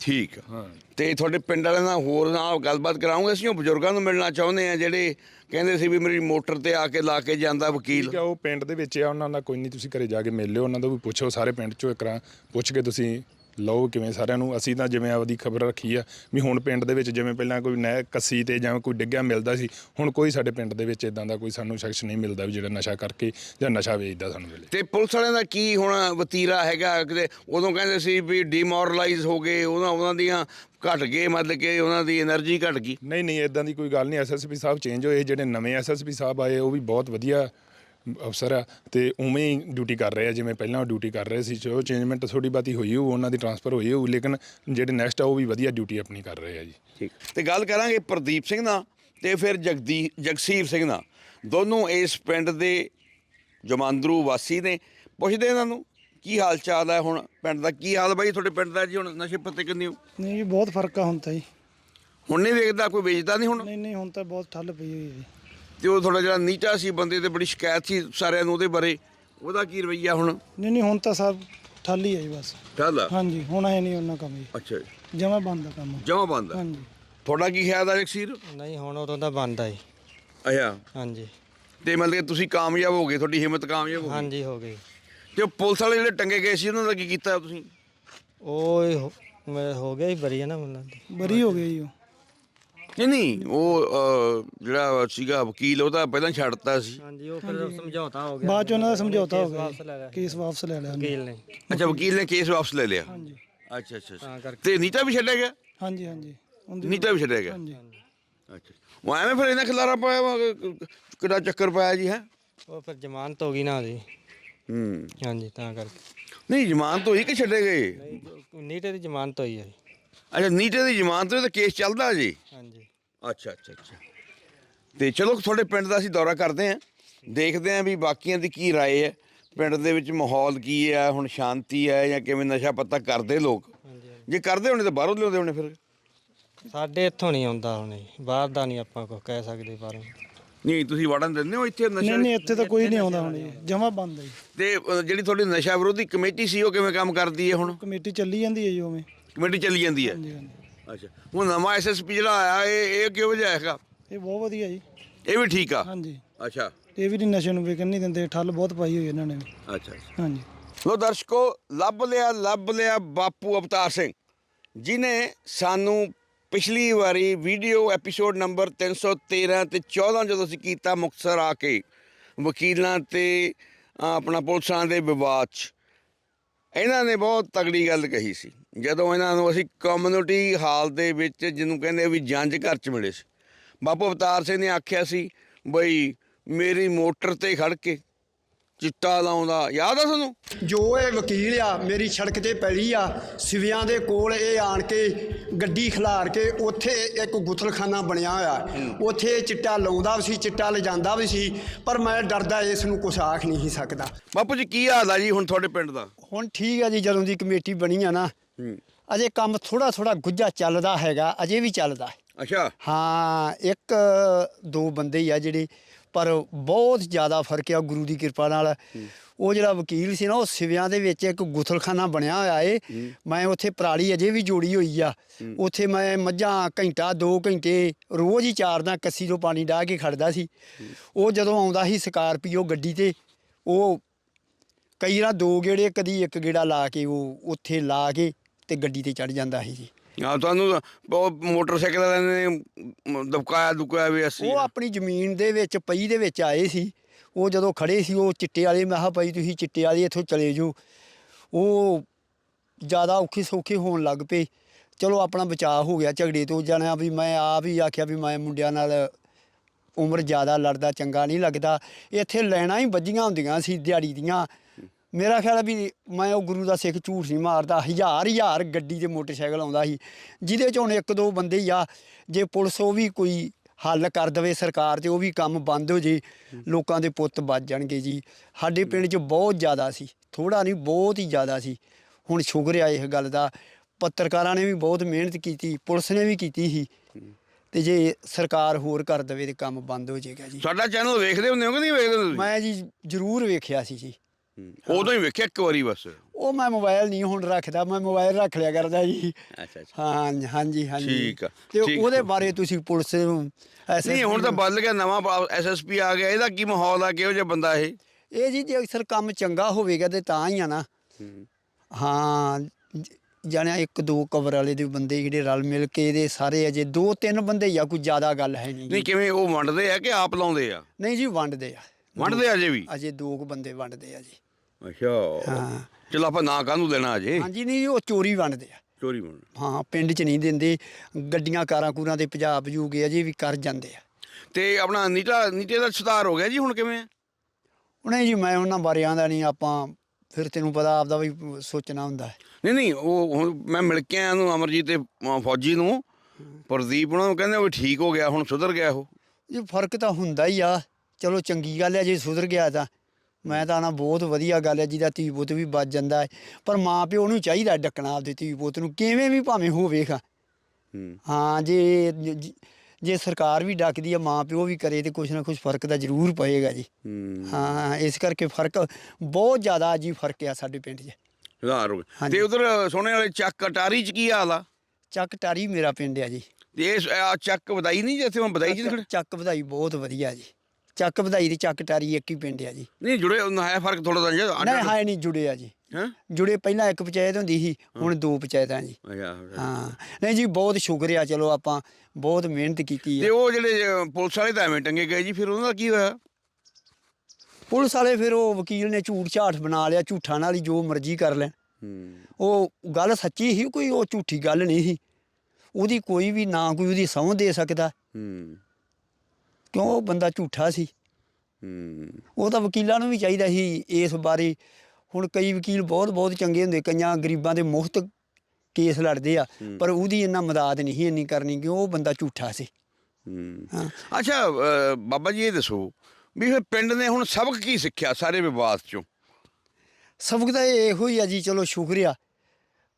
ਠੀਕ। ਹਾਂ। ਤੇ ਤੁਹਾਡੇ ਪਿੰਡ ਵਾਲਿਆਂ ਨਾਲ ਹੋਰ ਨਾਲ ਗੱਲਬਾਤ ਕਰਾਉਂਗੇ? ਅਸੀਂ ਉਹ ਬਜ਼ੁਰਗਾਂ ਨੂੰ ਮਿਲਣਾ ਚਾਹੁੰਦੇ ਆ ਜਿਹੜੇ ਕਹਿੰਦੇ ਸੀ ਵੀ ਮੇਰੀ ਮੋਟਰ ਤੇ ਆ ਕੇ ਲਾ ਕੇ ਜਾਂਦਾ ਵਕੀਲ। ਠੀਕ ਆ ਉਹ ਪਿੰਡ ਦੇ ਵਿੱਚ ਆ ਉਹਨਾਂ ਦਾ ਕੋਈ ਨਹੀਂ ਤੁਸੀਂ ਘਰੇ ਜਾ ਕੇ ਮਿਲ ਲਿਓ ਉਹਨਾਂ ਤੋਂ ਵੀ ਪੁੱਛੋ ਸਾਰੇ ਪਿੰਡ ਚੋਂ ਇੱਕ ਵਾਰ ਪੁੱਛ ਕੇ ਤੁਸੀਂ ਲਓ ਕਿਵੇਂ ਸਾਰਿਆਂ ਨੂੰ ਅਸੀਂ ਤਾਂ ਜਿਵੇਂ ਆਪਦੀ ਖਬਰ ਰੱਖੀ ਆ ਵੀ ਹੁਣ ਪਿੰਡ ਦੇ ਵਿੱਚ ਜਿਵੇਂ ਪਹਿਲਾਂ ਕੋਈ ਨਹਿ ਕੱਸੀ ਤੇ ਜਾਂ ਕੋਈ ਡਿੱਗਿਆ ਮਿਲਦਾ ਸੀ ਹੁਣ ਕੋਈ ਸਾਡੇ ਪਿੰਡ ਦੇ ਵਿੱਚ ਇਦਾਂ ਦਾ ਕੋਈ ਸਾਨੂੰ ਸ਼ਖਸ ਨਹੀਂ ਮਿਲਦਾ ਵੀ ਜਿਹੜਾ ਨਸ਼ਾ ਕਰਕੇ ਜਾਂ ਨਸ਼ਾ ਵੇਚਦਾ ਸਾਨੂੰ ਮਿਲੇ। ਤੇ ਪੁਲਿਸ ਵਾਲਿਆਂ ਦਾ ਕੀ ਹੁਣ ਵਤੀਰਾ ਹੈਗਾ ਕਿਤੇ ਉਦੋਂ ਕਹਿੰਦੇ ਸੀ ਵੀ ਡੀਮੋਰਲਾਈਜ਼ ਹੋ ਗਏ ਉਹਨਾਂ ਉਹਨਾਂ ਦੀਆਂ ਘਟ ਗਏ ਮਤਲਬ ਕਿ ਉਹਨਾਂ ਦੀ એનર્ਜੀ ਘਟ ਗਈ। ਨਹੀਂ ਨਹੀਂ ਇਦਾਂ ਦੀ ਕੋਈ ਗੱਲ ਨਹੀਂ ਐਸਐਸਪੀ ਸਾਹਿਬ ਚੇਂਜ ਹੋਏ ਜਿਹੜੇ ਨਵੇਂ ਐਸਐਸਪੀ ਸਾਹਿਬ ਆਏ ਉਹ ਵੀ ਬਹੁਤ ਵਧੀਆ ਅਫਸਰ ਆ ਤੇ ਉਵੇਂ ਹੀ ਡਿਊਟੀ ਕਰ ਰਹੇ ਆ ਜਿਵੇਂ ਪਹਿਲਾਂ ਉਹ ਡਿਊਟੀ ਕਰ ਰਹੇ ਸੀ ਚਲੋ ਚੇਂਜਮੈਂਟ ਥੋੜੀ ਬਾਤੀ ਹੋਈ ਹੋਊ ਉਹਨਾਂ ਦੀ ਟਰਾਂਸਫਰ ਹੋਈ ਹੋਊ ਲੇਕਿਨ ਜਿਹੜੇ ਨੈਕਸਟ ਆ ਉਹ ਵੀ ਵਧੀਆ ਡਿਊਟੀ ਆਪਣੀ ਕਰ ਰਹੇ ਆ ਜੀ। ਠੀਕ। ਤੇ ਗੱਲ ਕਰਾਂਗੇ ਪ੍ਰਦੀਪ ਸਿੰਘ ਨਾਲ ਤੇ ਫਿਰ ਜਗਦੀ ਜਗਸੀਰ ਸਿੰਘ ਨਾਲ। ਦੋਨੋਂ ਇਸ ਪਿੰਡ ਦੇ ਜਮਾਂਦਰੂ ਵਾਸੀ ਨੇ। ਪੁੱਛਦੇ ਇਹਨਾਂ ਨੂੰ ਕੀ ਹਾਲ ਚਾਲ ਹੈ ਹੁਣ ਪਿੰਡ ਦਾ? ਕੀ ਹਾਲ ਬਾਈ ਤੁਹਾਡੇ ਪਿੰਡ ਦਾ ਜੀ? ਹੁਣ ਨਸ਼ੇ ਪੱਤੇ ਕਿੰਨੇ ਹੋ? ਨਹੀਂ ਜੀ ਬਹੁਤ ਫ਼ਰਕ ਆ ਹੁਣ ਤਾਂ ਜੀ। ਹੁਣ ਨਹੀਂ ਵੇਖਦਾ ਕੋਈ ਵੇਚਦਾ ਨਹੀਂ ਹੁਣ? ਨਹੀਂ ਨਹੀਂ ਹੁਣ ਤਾਂ ਬਹੁਤ ਠੱਲ ਪਈ ਹੋਈ ਹੈ ਜੀ। ਤੇ ਉਹ ਥੋੜਾ ਜਿਹੜਾ ਨੀਚਾ ਸੀ ਬੰਦੇ ਤੇ ਬੜੀ ਸ਼ਿਕਾਇਤ ਸੀ ਸਾਰਿਆਂ ਨੂੰ ਉਹਦੇ ਬਾਰੇ। ਉਹਦਾ ਕੀ ਰਵਈਆ ਹੁਣ? ਨਹੀਂ ਨਹੀਂ ਹੁਣ ਤਾਂ ਸਭ ਠੱਲ ਹੀ ਜੀ ਬਸ। ਚੱਲ ਹਾਂਜੀ ਹੁਣ ਹੈ ਨਹੀਂ ਉਹਨਾਂ ਕੰਮ ਜੀ ਅੱਛਾ ਜਮਾ ਬੰਦ ਆ ਕੰਮ। ਜਮਾ ਬੰਦ ਆ। ਹਾਂਜੀ। ਤੁਹਾਡਾ ਕੀ ਖਿਆਲ ਹੈ ਜਗਸੀਰ? ਨਹੀਂ ਹੁਣ ਉਦੋਂ ਦਾ ਬੰਦ ਆ ਜੀ। ਅੱਛਾ। ਹਾਂਜੀ। ਤੇ ਮਤਲਬ ਕਿ ਤੁਸੀਂ ਕਾਮਯਾਬ ਹੋ ਗਏ ਤੁਹਾਡੀ ਹਿੰਮਤ ਕਾਮਯਾਬ ਹੋ ਗਈ? ਹਾਂਜੀ ਹੋ ਗਈ। ਤੇ ਉਹ ਪੁਲਿਸ ਵਾਲੇ ਜਿਹੜੇ ਟੰਗੇ ਗਏ ਸੀ ਉਹਨਾਂ ਦਾ ਕੀ ਕੀਤਾ ਤੁਸੀਂ? ਉਹ ਹੀ ਹੋ- ਮੈਂ ਹੋ ਗਿਆ ਹੀ ਬਰੀ ਹੈ ਨਾ ਮਤਲਬ ਬਰੀ ਹੋ ਗਈ ਜੀ ਉਹ। ਨਹੀਂ ਨਹੀਂ? ਉਹ ਅਹ, ਜਿਹੜਾ ਸੀਗਾ ਵਕੀਲ ਉਹਦਾ ਪਹਿਲਾਂ ਛੱਡਤਾ ਸੀ। ਹਾਂਜੀ ਉਹ ਫਿਰ ਸਮਝੌਤਾ ਹੋ ਗਿਆ। ਬਾਅਦ ਚ ਉਹਨਾਂ ਦਾ ਸਮਝੌਤਾ ਹੋ ਗਿਆ ਵਾਪਸ ਲੈ ਲਿਆ। ਕੇਸ ਵਾਪਸ ਲੈ ਲਿਆ। ਉਹਨੇ। ਵਕੀਲ ਨੇ। ਅੱਛਾ ਵਕੀਲ ਨੇ ਕੇਸ ਵਾਪਸ ਲੈ ਲਿਆ? ਹਾਂਜੀ। ਅੱਛਾ ਅੱਛਾ ਅੱਛਾ। ਤਾਂ ਕਰਕੇ। ਤੇ ਨੀਤਾ ਵੀ ਛੱਡਿਆ ਗਿਆ? ਹਾਂਜੀ ਹਾਂਜੀ। ਉਹਦੀ- ਨੀਤਾ ਵੀ ਛੱਡਿਆ ਗਿਆ? ਹਾਂਜੀ। ਅੱਛਾ ਉਹ ਐਵੇਂ ਫਿਰ ਇਹਨਾਂ ਖਿਲਾਰਾ ਪਾਇਆ ਵਾ, ਕਿਹੜਾ ਚੱਕਰ ਪਾਇਆ ਜੀ ਹੈ? ਉਹ ਫਿਰ ਜ਼ਮਾਨਤ ਹੋ ਗਈ ਨਾ ਉਹਦੀ। ਹੂੰ। ਹਾਂਜੀ ਤਾਂ ਕਰਕੇ। ਨਹੀਂ ਜ਼ਮਾਨਤ ਹੋਈ ਕਿ ਛੱਡੇ ਗਏ? ਨੀਟੇ ਦੀ ਜ਼ਮਾਨਤ ਹੋਈ ਹੈ ਜੀ। ਅੱਛਾ ਨੀਟੇ ਦੀ ਜ਼ਮਾਨਤ ਤੇ ਤਾਂ ਕੇਸ ਚੱਲਦਾ ਜੀ ਹਾਂਜੀ ਅੱਛਾ ਅੱਛਾ ਅੱਛਾ ਤੇ ਚਲੋ ਤੁਹਾਡੇ ਪਿੰਡ ਦਾ ਅਸੀਂ ਦੌਰਾ ਕਰਦੇ ਆਂ ਦੇਖਦੇ ਆਂ ਵੀ ਬਾਕੀਆਂ ਦੀ ਕੀ رائے ਹੈ ਪਿੰਡ ਦੇ ਵਿੱਚ ਮਾਹੌਲ ਕੀ ਹੈ ਹੁਣ ਸ਼ਾਂਤੀ ਹੈ ਜਾਂ ਕਿਵੇਂ ਨਸ਼ਾ ਪੱਤਾ ਕਰਦੇ ਲੋਕ ਹਾਂਜੀ ਹਾਂਜੀ। ਜੇ ਕਰਦੇ ਹੋਣੇ ਤਾਂ ਬਾਹਰੋਂ ਲਿਆਉਂਦੇ ਹੋਣੇ ਫਿਰ ਸਾਡੇ ਇੱਥੋਂ ਨਹੀਂ ਆਉਂਦਾ ਹੁਣ ਜੀ ਬਾਹਰ ਦਾ ਨਹੀਂ ਆਪਾਂ ਕੁਝ ਕਹਿ ਸਕਦੇ ਪਰ ਨਹੀਂ ਤੁਸੀਂ ਵੜਨ ਦਿੰਦੇ ਹੋ ਇੱਥੇ ਨਸ਼ਾ? ਨਹੀਂ ਨਹੀਂ ਇੱਥੇ ਤਾਂ ਕੋਈ ਨਹੀਂ ਆਉਂਦਾ ਹੁਣ ਜਮਾ ਬੰਦ ਹੈ ਜੀ। ਤੇ ਅ, ਜਿਹੜੀ ਤੁਹਾਡੀ ਨਸ਼ਾ ਵਿਰੋਧੀ ਕਮੇਟੀ ਸੀ ਉਹ ਕਿਵੇਂ ਕੰਮ ਕਰਦੀ ਹੈ ਹੁਣ? ਕਮੇਟੀ ਚੱਲੀ ਜਾਂਦੀ ਹੈ ਜੀ ਉਵੇਂ। ਕਮੇਟੀ ਚੱਲੀ ਜਾਂਦੀ ਹੈ? ਹਾਂਜੀ ਹਾਂਜੀ। ਅੱਛਾ। ਹੁਣ ਨਵਾਂ ਐਸਐਸਪੀ ਜਿਹੜਾ ਆਇਆ ਇਹ ਇਹ ਕਿਉਂ ਵਜ੍ਹਾ ਹੈਗਾ? ਇਹ ਬਹੁਤ ਵਧੀਆ ਜੀ। ਇਹ ਵੀ ਠੀਕ ਆ? ਹਾਂਜੀ। ਅੱਛਾ। ਇਹ ਵੀ ਨਹੀਂ ਨਸ਼ੇ ਨੂੰ ਵਿਕਣ ਨਹੀਂ ਦਿੰਦੇ ਠੱਲ ਬਹੁਤ ਪਾਈ ਹੋਈ ਇਹਨਾਂ ਨੇ ਵੀ। ਅੱਛਾ। ਹਾਂਜੀ। ਲੋ ਦਰਸ਼ਕੋ ਲੱਭ ਲਿਆ ਲੱਭ ਲਿਆ ਬਾਪੂ ਅਵਤਾਰ ਸਿੰਘ। ਜਿਨੇ ਸਾਨੂੰ ਪਿਛਲੀ ਵਾਰੀ ਵੀਡੀਓ ਐਪੀਸੋਡ ਨੰਬਰ 313 ਤੇ 14 ਜਦੋਂ ਅਸੀਂ ਕੀਤਾ ਮੁਕਤਸਰ ਆ ਕੇ, ਵਕੀਲਾਂ ਤੇ ਆਪਣਾ ਪੁਲਿਸਾਂ ਦੇ ਵਿਵਾਦ 'ਚ, ਇਹਨਾਂ ਨੇ ਬਹੁਤ ਤਗੜੀ ਗੱਲ ਕਹੀ ਸੀ। ਜਦੋਂ ਇਹਨਾਂ ਨੂੰ ਅਸੀਂ ਕਮਿਊਨਿਟੀ ਹਾਲ ਦੇ ਵਿੱਚ ਜਿਹਨੂੰ ਕਹਿੰਦੇ ਵੀ ਜੰਜ ਘਰ 'ਚ ਮਿਲੇ ਸੀ, ਬਾਪੂ ਅਵਤਾਰ ਸਿੰਘ ਨੇ ਆਖਿਆ ਸੀ, ਬਈ ਮੇਰੀ ਮੋਟਰ ਤੇ ਖੜ ਕੇ ਚਿੱਟਾ ਲਾਉਂਦਾ। ਯਾਦ ਆ ਤੁਹਾਨੂੰ? ਜੋ ਇਹ ਵਕੀਲ ਆ ਮੇਰੀ ਸੜਕ ਤੇ ਪੈਲੀ ਆ ਸਿਵਿਆਂ ਦੇ ਕੋਲ ਇਹ ਆਣ ਕੇ ਗੱਡੀ ਖਿਲਾਰ ਕੇ ਉੱਥੇ ਇੱਕ ਗੁਥਲਖਾਨਾ ਬਣਿਆ ਹੋਇਆ। ਉੱਥੇ ਇਹ ਚਿੱਟਾ ਲਾਉਂਦਾ ਵੀ ਸੀ ਚਿੱਟਾ ਲਿਜਾਂਦਾ ਵੀ ਸੀ ਪਰ ਮੈਂ ਡਰਦਾ ਇਸ ਨੂੰ ਕੁਛ ਆਖ ਨਹੀਂ ਸੀ ਸਕਦਾ। ਬਾਪੂ ਜੀ ਕੀ ਹਾਲ ਆ ਜੀ ਹੁਣ ਤੁਹਾਡੇ ਪਿੰਡ ਦਾ? ਹੁਣ ਠੀਕ ਆ ਜੀ ਜਦੋਂ ਦੀ ਕਮੇਟੀ ਬਣੀ ਆ ਨਾ ਅਜੇ ਕੰਮ ਥੋੜਾ ਥੋੜਾ ਗੁੱਜਾ ਚੱਲਦਾ ਹੈਗਾ ਅਜੇ ਵੀ ਚੱਲਦਾ। ਹੈ। ਅੱਛਾ। ਹਾਂ ਇੱਕ ਦੋ ਬੰਦੇ ਹੀ ਆ ਜਿਹੜੇ ਪਰ ਬਹੁਤ ਜ਼ਿਆਦਾ ਫ਼ਰਕ ਆ ਗੁਰੂ ਦੀ ਕਿਰਪਾ ਨਾਲ। ਉਹ ਜਿਹੜਾ ਵਕੀਲ ਸੀ ਨਾ ਉਹ ਸਿਵਿਆਂ ਦੇ ਵਿੱਚ ਇੱਕ ਗੁਥਲਖਾਨਾ ਬਣਿਆ ਹੋਇਆ ਏ। ਮੈਂ ਉੱਥੇ ਪਰਾਲੀ ਅਜੇ ਵੀ ਜੋੜੀ ਹੋਈ ਆ। ਉੱਥੇ ਮੈਂ ਮੱਝਾਂ ਘੰਟਾ 2 ਘੰਟੇ ਰੋਜ਼ ਹੀ ਚਾਰਦਾ ਕੱਸੀ ਤੋਂ ਪਾਣੀ ਡਾਹ ਕੇ ਖੜਦਾ ਸੀ। ਉਹ ਜਦੋਂ ਆਉਂਦਾ ਸੀ ਸਕਾਰਪੀਓ ਗੱਡੀ ਤੇ ਉਹ ਕਈ ਵਾਰ ਦੋ ਗੇੜੇ ਕਦੀ ਇੱਕ ਗੇੜਾ ਲਾ ਕੇ ਉਹ ਉੱਥੇ ਲਾ ਕੇ ਤੇ ਗੱਡੀ ਤੇ ਚੜ ਜਾਂਦਾ ਸੀ ਜੀ। ਆ ਤੁਹਾਨੂੰ ਤਾਂ ਉਹ ਮੋਟਰਸਾਈਕਲ ਵਾਲਿਆਂ ਨੇ ਦਬਕਾਇਆ ਦੁਕਾਇਆ ਵੀ ਅਸੀਂ। ਉਹ ਆਪਣੀ ਜ਼ਮੀਨ ਦੇ ਵਿੱਚ, ਪਈ ਦੇ ਵਿੱਚ ਆਏ ਸੀ। ਉਹ ਜਦੋਂ ਖੜੇ ਸੀ, ਉਹ ਚਿੱਟੇ ਵਾਲੇ, ਮੈਂ ਕਿਹਾ ਭਾਈ ਤੁਸੀਂ ਚਿੱਟੇ ਵਾਲੇ ਇੱਥੋਂ ਚਲੇ ਜਾਓ। ਉਹ ਜ਼ਿਆਦਾ ਔਖੇ ਸੌਖੇ ਹੋਣ ਲੱਗ ਪਏ। ਚਲੋ, ਆਪਣਾ ਬਚਾਅ ਹੋ ਗਿਆ ਝਗੜੇ ਤੋਂ ਜਾਣਾ ਵੀ ਮੈਂ ਆਪ ਹੀ ਆਖਿਆ ਵੀ ਮੈਂ ਮੁੰਡਿਆਂ ਨਾਲ ਉਮਰ ਜ਼ਿਆਦਾ ਲੜਦਾ, ਚੰਗਾ ਨਹੀਂ ਲੱਗਦਾ। ਇੱਥੇ ਲੈਣਾ ਹੀ ਵੱਜੀਆਂ ਹੁੰਦੀਆਂ ਸੀ ਦਿਹਾੜੀ ਦੀਆਂ। ਮੇਰਾ ਖਿਆਲ ਹੈ ਵੀ ਮੈਂ ਉਹ ਗੁਰੂ ਦਾ ਸਿੱਖ ਝੂਠ ਨਹੀਂ ਮਾਰਦਾ ਹਜ਼ਾਰ ਹਜ਼ਾਰ ਗੱਡੀ ਤੇ ਮੋਟਰਸਾਈਕਲ ਆਉਂਦਾ ਸੀ ਜਿਹਦੇ ਚ ਹੁਣ ਇੱਕ ਦੋ ਬੰਦੇ ਹੀ ਆ ਜੇ ਪੁਲਿਸ ਉਹ ਵੀ ਕੋਈ ਹੱਲ ਕਰ ਦਵੇ ਸਰਕਾਰ ਤੇ ਉਹ ਵੀ ਕੰਮ ਬੰਦ ਹੋ ਜੇ ਲੋਕਾਂ ਦੇ ਪੁੱਤ ਬਚ ਜਾਣਗੇ ਜੀ। ਸਾਡੇ ਪਿੰਡ 'ਚ ਬਹੁਤ ਜ਼ਿਆਦਾ ਸੀ ਥੋੜਾ ਨਹੀਂ ਬਹੁਤ ਹੀ ਜ਼ਿਆਦਾ ਸੀ। ਹੁਣ ਸ਼ੁਕਰ ਆ ਇਸ ਗੱਲ ਦਾ ਪੱਤਰਕਾਰਾਂ ਨੇ ਵੀ ਬਹੁਤ ਮਿਹਨਤ ਕੀਤੀ ਪੁਲਿਸ ਨੇ ਵੀ ਕੀਤੀ ਸੀ। ਤੇ ਜੇ ਸਰਕਾਰ ਹੋਰ ਕਰ ਦਵੇ ਤੇ ਕੰਮ ਬੰਦ ਹੋ ਜਾਏਗਾ ਜੀ। ਸਾਡਾ ਚੈਨਲ ਵੇਖਦੇ ਹੁੰਦੇ ਹੋ ਕਿ ਨਹੀਂ ਵੇਖਦੇ ਤੁਸੀਂ? ਮੈਂ ਜੀ ਜ਼ਰੂਰ ਵੇਖਿਆ ਸੀ ਜੀ। ਉਦੋਂ ਹੀ ਵੇਖਿਆ ਇੱਕ ਵਾਰੀ ਬਸ। ਉਹ ਮੈਂ ਮੋਬਾਈਲ ਨਹੀਂ ਹੁਣ ਰੱਖਦਾ ਮੈਂ ਮੋਬਾਈਲ ਰੱਖ ਲਿਆ ਕਰਦਾ ਜੀ। ਅੱਛਾ ਅੱਛਾ। ਹਾਂ ਹਾਂਜੀ ਹਾਂਜੀ ਠੀਕ ਆ, ਤੇ ਠੀਕ। ਉਹਦੇ ਬਾਰੇ ਤੁਸੀਂ ਪੁਲਿਸ ਨੂੰ ਨਹੀਂ ਹੁਣ ਤਾਂ ਬਦਲ ਗਿਆ ਨਵਾਂ ਐਸਐਸਪੀ ਆ ਗਿਆ ਇਹਦਾ ਕੀ ਮਾਹੌਲ ਆ ਕਿਹੋ ਜਿਹਾ ਬੰਦਾ ਇਹ? ਇਹ ਜੀ ਜੇ ਅਕਸਰ ਕੰਮ ਚੰਗਾ ਹੋਵੇਗਾ ਤੇ ਤਾਂ ਹੀ ਆ ਨਾ। ਹਾਂ। ਜ- ਜਾਣਿਆ ਇੱਕ ਦੋ ਕਵਰ ਵਾਲੇ ਦੇ ਬੰਦੇ ਜਿਹੜੇ ਰਲ ਮਿਲ ਕੇ ਇਹਦੇ ਸਾਰੇ ਅਜੇ ਦੋ ਤਿੰਨ ਬੰਦੇ ਹੀ ਆ ਕੋਈ ਜ਼ਿਆਦਾ ਗੱਲ ਹੈ ਨਹੀਂ ਨਹੀਂ ਕਿਵੇਂ ਉਹ ਵੰਡਦੇ ਆ ਕਿ ਆਪ ਲਾਉਂਦੇ ਆ? ਨਹੀਂ ਜੀ ਵੰਡਦੇ ਆ। ਵੰਡਦੇ ਆ ਅਜੇ ਵੀ? ਅਜੇ ਦੋ ਕੁ ਬੰਦੇ ਵੰਡਦੇ ਆ ਜੀ। ਅੱਛਾ। ਹਾਂ। ਚਲੋ ਆਪਾਂ ਨਾ ਕਾਹਨੂੰ ਦੇਣਾ ਅਜੇ? ਹਾਂਜੀ ਨਹੀਂ ਉਹ ਚੋਰੀ ਵੰਡਦੇ ਆ। ਚੋਰੀ ਵੰਡ ਹਾਂ ਪਿੰਡ 'ਚ ਨਹੀਂ ਦਿੰਦੇ। ਗੱਡੀਆਂ ਕਾਰਾਂ ਕੂਰਾਂ ਦੇ ਪੰਜਾਬ ਜੂ ਗਏ ਅਜੇ ਵੀ ਕਰ ਜਾਂਦੇ ਆ। ਤੇ ਆਪਣਾ ਨੀਟਾ ਨੀਟੇ ਦਾ ਸੁਧਾਰ ਹੋ ਗਿਆ ਜੀ ਹੁਣ ਕਿਵੇਂ? ਉਹਨੇ ਜੀ ਮੈਂ ਉਹਨਾਂ ਬਾਰੇ ਆਂਦਾ ਨਹੀਂ ਆਪਾਂ ਫਿਰ ਤੈਨੂੰ ਪਤਾ ਆਪਦਾ ਵੀ ਸੋਚਣਾ ਹੁੰਦਾ ਹੈ। ਨਹੀਂ ਨਹੀਂ ਉਹ ਹੁਣ ਮੈਂ ਮਿਲ ਕੇ ਆਇਆ ਨੂੰ ਅਮਰਜੀਤ ਤੇ ਅ, ਫੌਜੀ ਨੂੰ। ਪ੍ਰਦੀਪ ਉਹਨਾਂ ਨੂੰ ਕਹਿੰਦੇ ਉਹ ਠੀਕ ਹੋ ਗਿਆ ਹੁਣ ਸੁਧਰ ਗਿਆ ਉਹ। ਜੀ ਫ਼ਰਕ ਤਾਂ ਹੁੰਦਾ ਹੀ ਆ। ਚਲੋ ਚੰਗੀ ਗੱਲ ਹੈ ਜੇ ਸੁਧਰ ਗਿਆ ਤਾਂ। ਮੈਂ ਤਾਂ ਨਾ ਬਹੁਤ ਵਧੀਆ ਗੱਲ ਹੈ ਜਿਹਦਾ ਧੀ ਪੁੱਤ ਵੀ ਬਚ ਜਾਂਦਾ ਹੈ। ਪਰ ਮਾਂ ਪਿਓ ਨੂੰ ਚਾਹੀਦਾ ਡੱਕਣਾ ਆਪਦੇ ਧੀ ਪੁੱਤ ਨੂੰ ਕਿਵੇਂ ਵੀ ਭਾਵੇਂ ਹੋਵੇਗਾ ਹੂੰ। ਹਾਂ ਜੇ ਜੇ- ਸਰਕਾਰ ਵੀ ਡੱਕਦੀ ਆ ਮਾਂ ਪਿਓ ਵੀ ਕਰੇ ਤੇ ਕੁਛ ਨਾ ਕੁਛ ਫ਼ਰਕ ਤਾਂ ਜ਼ਰੂਰ ਪਏਗਾ ਜੀ। ਹੂੰ। ਇਸ ਕਰਕੇ ਫ਼ਰਕ ਬਹੁਤ ਜ਼ਿਆਦਾ ਜੀ ਫ਼ਰਕ ਆ ਸਾਡੇ ਪਿੰਡ 'ਚ। ਸੁਧਾਰ ਹੋ ਗਿਆ ਹਾਂਜੀ। ਤੇ ਉਧਰ ਸੋਨੇ ਵਾਲੇ ਚੱਕ ਅਟਾਰੀ ਚ ਕੀ ਹਾਲ ਆ? ਚੱਕ ਟਾਰੀ ਮੇਰਾ ਪਿੰਡ ਆ ਜੀ। ਤੇ ਇਹ ਚੱਕ ਵਧਾਈ ਨਹੀਂ ਜਿੱਥੇ ਹੁਣ ਵਧਾਈ ਜੀ ਚੱਕ ਵਧਾਈ ਬਹੁਤ ਵਧੀਆ ਜੀ। ਚੱਕ ਵਧਾਈ ਤੇ ਚੱਕ ਟਾਰੀ ਇੱਕ ਹੀ ਪਿੰਡ ਆ ਜੀ। ਨਹੀਂ ਜੁੜੇ ਉਹਨਾਂ ਹੈ ਫ਼ਰਕ ਥੋੜਾ ਜਿਹਾ ਨਹੀਂ ਹਾਏ ਨਹੀਂ ਜੁੜੇ ਆ ਜੀ। ਹਾਂ? ਜੁੜੇ ਪਹਿਲਾਂ ਇੱਕ ਪੰਚਾਇਤ ਹੁੰਦੀ ਸੀ ਹੁਣ ਦੋ ਪੰਚਾਇਤਾਂ ਜੀ। ਹਾਂ ਨਹੀਂ ਜੀ ਬਹੁਤ ਸ਼ੁਕਰ ਆ ਚਲੋ ਆਪਾਂ ਬਹੁਤ ਮਿਹਨਤ ਕੀਤੀ ਤੇ ਹੈ ਉਹ ਜਿਹੜੇ ਪੁਲਿਸ ਵਾਲੇ ਤਾਂ ਐਵੇਂ ਟੰਗੇ ਗਏ ਜੀ ਫਿਰ ਉਹਨਾਂ ਦਾ ਕੀ ਹੋਇਆ? ਪੁਲਿਸ ਵਾਲੇ ਫਿਰ ਉਹ ਵਕੀਲ ਨੇ ਝੂਠ ਝਾਠ ਬਣਾ ਲਿਆ ਝੂਠਾਂ ਨਾਲ ਹੀ ਜੋ ਮਰਜ਼ੀ ਕਰ ਲੈਣ। ਹੂੰ। ਉਹ ਗੱਲ ਸੱਚੀ ਸੀ ਕੋਈ ਉਹ ਝੂਠੀ ਗੱਲ ਨਹੀਂ ਸੀ। ਉਹਦੀ ਕੋਈ ਵੀ ਨਾ ਕੋਈ ਉਹਦੀ ਸਹੁੰ ਦੇ ਸਕਦਾ। ਹੂੰ। ਕਿਉਂ ਉਹ ਬੰਦਾ ਝੂਠਾ ਸੀ? ਹੂੰ। ਉਹ ਤਾਂ ਵਕੀਲਾਂ ਨੂੰ ਵੀ ਚਾਹੀਦਾ ਸੀ ਇਸ ਬਾਰੇ। ਹੁਣ ਕਈ ਵਕੀਲ ਬਹੁਤ ਬਹੁਤ ਚੰਗੇ ਹੁੰਦੇ ਕਈਆਂ ਗਰੀਬਾਂ ਦੇ ਮੁਫਤ ਕੇਸ ਲੜਦੇ ਆ ਪਰ ਉਹਦੀ ਇੰਨਾ ਮਦਦ ਨਹੀਂ ਇੰਨੀ ਕਰਨੀ ਕਿਉਂ ਉਹ ਬੰਦਾ ਝੂਠਾ ਸੀ? ਹੂੰ। ਅੱਛਾ ਅ, ਬਾਬਾ ਜੀ ਇਹ ਦੱਸੋ ਵੀ ਫਿਰ ਪਿੰਡ ਨੇ ਹੁਣ ਸਬਕ ਕੀ ਸਿੱਖਿਆ ਸਾਰੇ ਵਿਵਾਦ ਚੋਂ? ਸਬਕ ਤਾਂ ਇਹ ਹੀ ਆ ਜੀ ਚਲੋ ਸ਼ੁਕਰ ਆ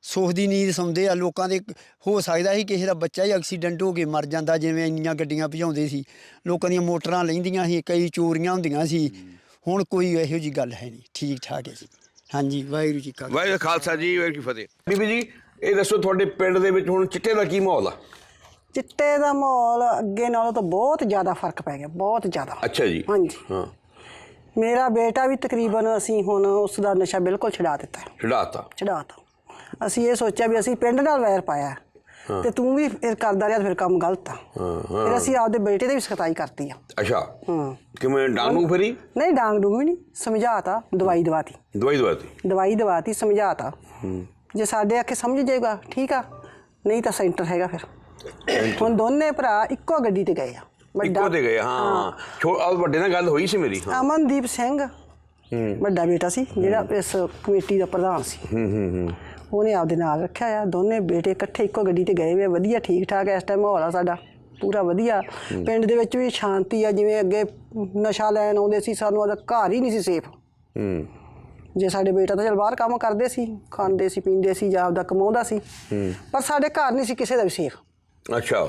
ਸੁੱਖ ਦੀ ਨੀਂਦ ਸੌਂਦੇ ਆ ਲੋਕਾਂ ਦੇ ਹੋ ਸਕਦਾ ਸੀ ਕਿਸੇ ਦਾ ਬੱਚਾ ਹੀ ਐਕਸੀਡੈਂਟ ਹੋ ਕੇ ਮਰ ਜਾਂਦਾ ਜਿਵੇਂ ਇੰਨੀਆਂ ਗੱਡੀਆਂ ਭਜਾਉਂਦੇ ਸੀ। ਲੋਕਾਂ ਦੀਆਂ ਮੋਟਰਾਂ ਲੈਂਦੀਆਂ ਸੀ ਕਈ ਚੋਰੀਆਂ ਹੁੰਦੀਆਂ ਸੀ। ਹੁਣ ਕੋਈ ਇਹੋ ਜੀ ਗੱਲ ਹੈ ਨਹੀਂ ਠੀਕ ਠਾਕ ਹੈ ਜੀ। ਹਾਂਜੀ ਵਾਹਿਗੁਰੂ ਜੀ ਕਾ ਵਾਹਿਗੁਰੂ ਖਾਲਸਾ। ਜੀ ਵਾਹਿਗੁਰੂ ਕੀ ਫਤਿਹ। ਬੀਬੀ ਜੀ ਇਹ ਦੱਸੋ ਤੁਹਾਡੇ ਪਿੰਡ ਦੇ ਵਿੱਚ ਹੁਣ ਚਿੱਟੇ ਦਾ ਕੀ ਮਾਹੌਲ ਆ? ਚਿੱਟੇ ਦਾ ਮਾਹੌਲ ਅੱਗੇ ਨਾਲੋਂ ਤਾਂ ਬਹੁਤ ਜ਼ਿਆਦਾ ਫ਼ਰਕ ਪੈ ਗਿਆ ਬਹੁਤ ਜ਼ਿਆਦਾ। ਅੱਛਾ ਜੀ। ਹਾਂਜੀ। ਹਾਂ। ਮੇਰਾ ਬੇਟਾ ਵੀ ਤਕਰੀਬਨ ਅਸੀਂ ਹੁਣ ਉਸ ਦਾ ਨਸ਼ਾ ਬਿਲਕੁਲ ਛਡਾ ਦਿੱਤਾ। ਛਡਾਤਾ। ਚੜਾਤਾ ਅਸੀਂ ਇਹ ਸੋਚਿਆ ਵੀ ਅਸੀਂ ਪਿੰਡ ਨਾਲ ਵੈਰ ਪਾਇਆ। ਤੇ ਤੂੰ ਵੀ ਫਿਰ ਕਰਦਾ ਰਿਹਾ ਤੇ ਫਿਰ ਕੰਮ ਗਲਤ ਆ। ਹਾਂ ਫਿਰ ਅਸੀਂ ਆਪਦੇ ਬੇਟੇ ਦੀ ਵੀ ਸਖਤਾਈ ਕਰਤੀ ਆ। ਅੱਛਾ। ਹਾਂ। ਕਿਵੇਂ ਡਾਂਗੂ ਫਰੀ? ਨਹੀਂ ਡਾਂਗ ਡੂੰਗ ਵੀ ਨਹੀਂ ਸਮਝਾਤਾ ਦਵਾਈ ਦਵਾਤੀ। ਦਵਾਈ ਦਵਾਤੀ? ਦਵਾਈ ਦਵਾਤੀ ਸਮਝਾਤਾ। ਜੇ ਸਾਡੇ ਆਖੇ ਸਮਝ ਜਾਏਗਾ ਠੀਕ ਆ। ਨਹੀਂ ਤਾਂ ਸੈਂਟਰ ਹੈਗਾ ਫਿਰ। ਹੁਣ ਦੋਨੇ ਭਰਾ ਇੱਕੋ ਗੱਡੀ ਤੇ ਗਏ ਆ। ਇੱਕੋ ਤੇ ਗਏ ਹਾਂ। ਛੋ ਆਹ ਵੱਡੇ ਨਾਲ ਗੱਲ ਹੋਈ ਸੀ ਮੇਰੀ ਹਾਂ। ਅਮਨਦੀਪ ਸਿੰਘ। ਵੱਡਾ ਬੇਟਾ ਸੀ ਜਿਹੜਾ ਇਸ ਕਮੇਟੀ ਦਾ ਪ੍ਰਧਾਨ ਸੀ। ਹੂੰ ਹੂੰ ਹੂੰ। ਉਹਨੇ ਆਪਦੇ ਨਾਲ ਰੱਖਿਆ ਆ ਦੋਨੇ ਬੇਟੇ ਇਕੱਠੇ ਇੱਕੋ ਗੱਡੀ ਤੇ ਗਏ ਵੇ ਵਧੀਆ ਠੀਕ ਠਾਕ ਇਸ ਟਾਈਮ ਮਾਹੌਲ ਆ ਸਾਡਾ ਪੂਰਾ ਵਧੀਆ। ਪਿੰਡ ਦੇ ਵਿੱਚ ਵੀ ਸ਼ਾਂਤੀ ਆ ਜਿਵੇਂ ਅੱਗੇ ਨਸ਼ਾ ਲੈਣ ਆਉਂਦੇ ਸੀ ਸਾਨੂੰ ਉਹਦਾ ਘਰ ਹੀ ਨਹੀਂ ਸੀ ਸੇਫ ਹੂੰ। ਜੇ ਸਾਡੇ ਬੇਟਾ ਤਾਂ ਚਲ ਬਾਹਰ ਕੰਮ ਕਰਦੇ ਸੀ ਖਾਂਦੇ ਸੀ ਪੀਂਦੇ ਸੀ ਜਾਂ ਆਪਦਾ ਕਮਾਉਂਦਾ ਸੀ ਪਰ ਸਾਡੇ ਘਰ ਨਹੀਂ ਸੀ ਕਿਸੇ ਦਾ ਵੀ ਸੇਫ ਅੱਛਾ।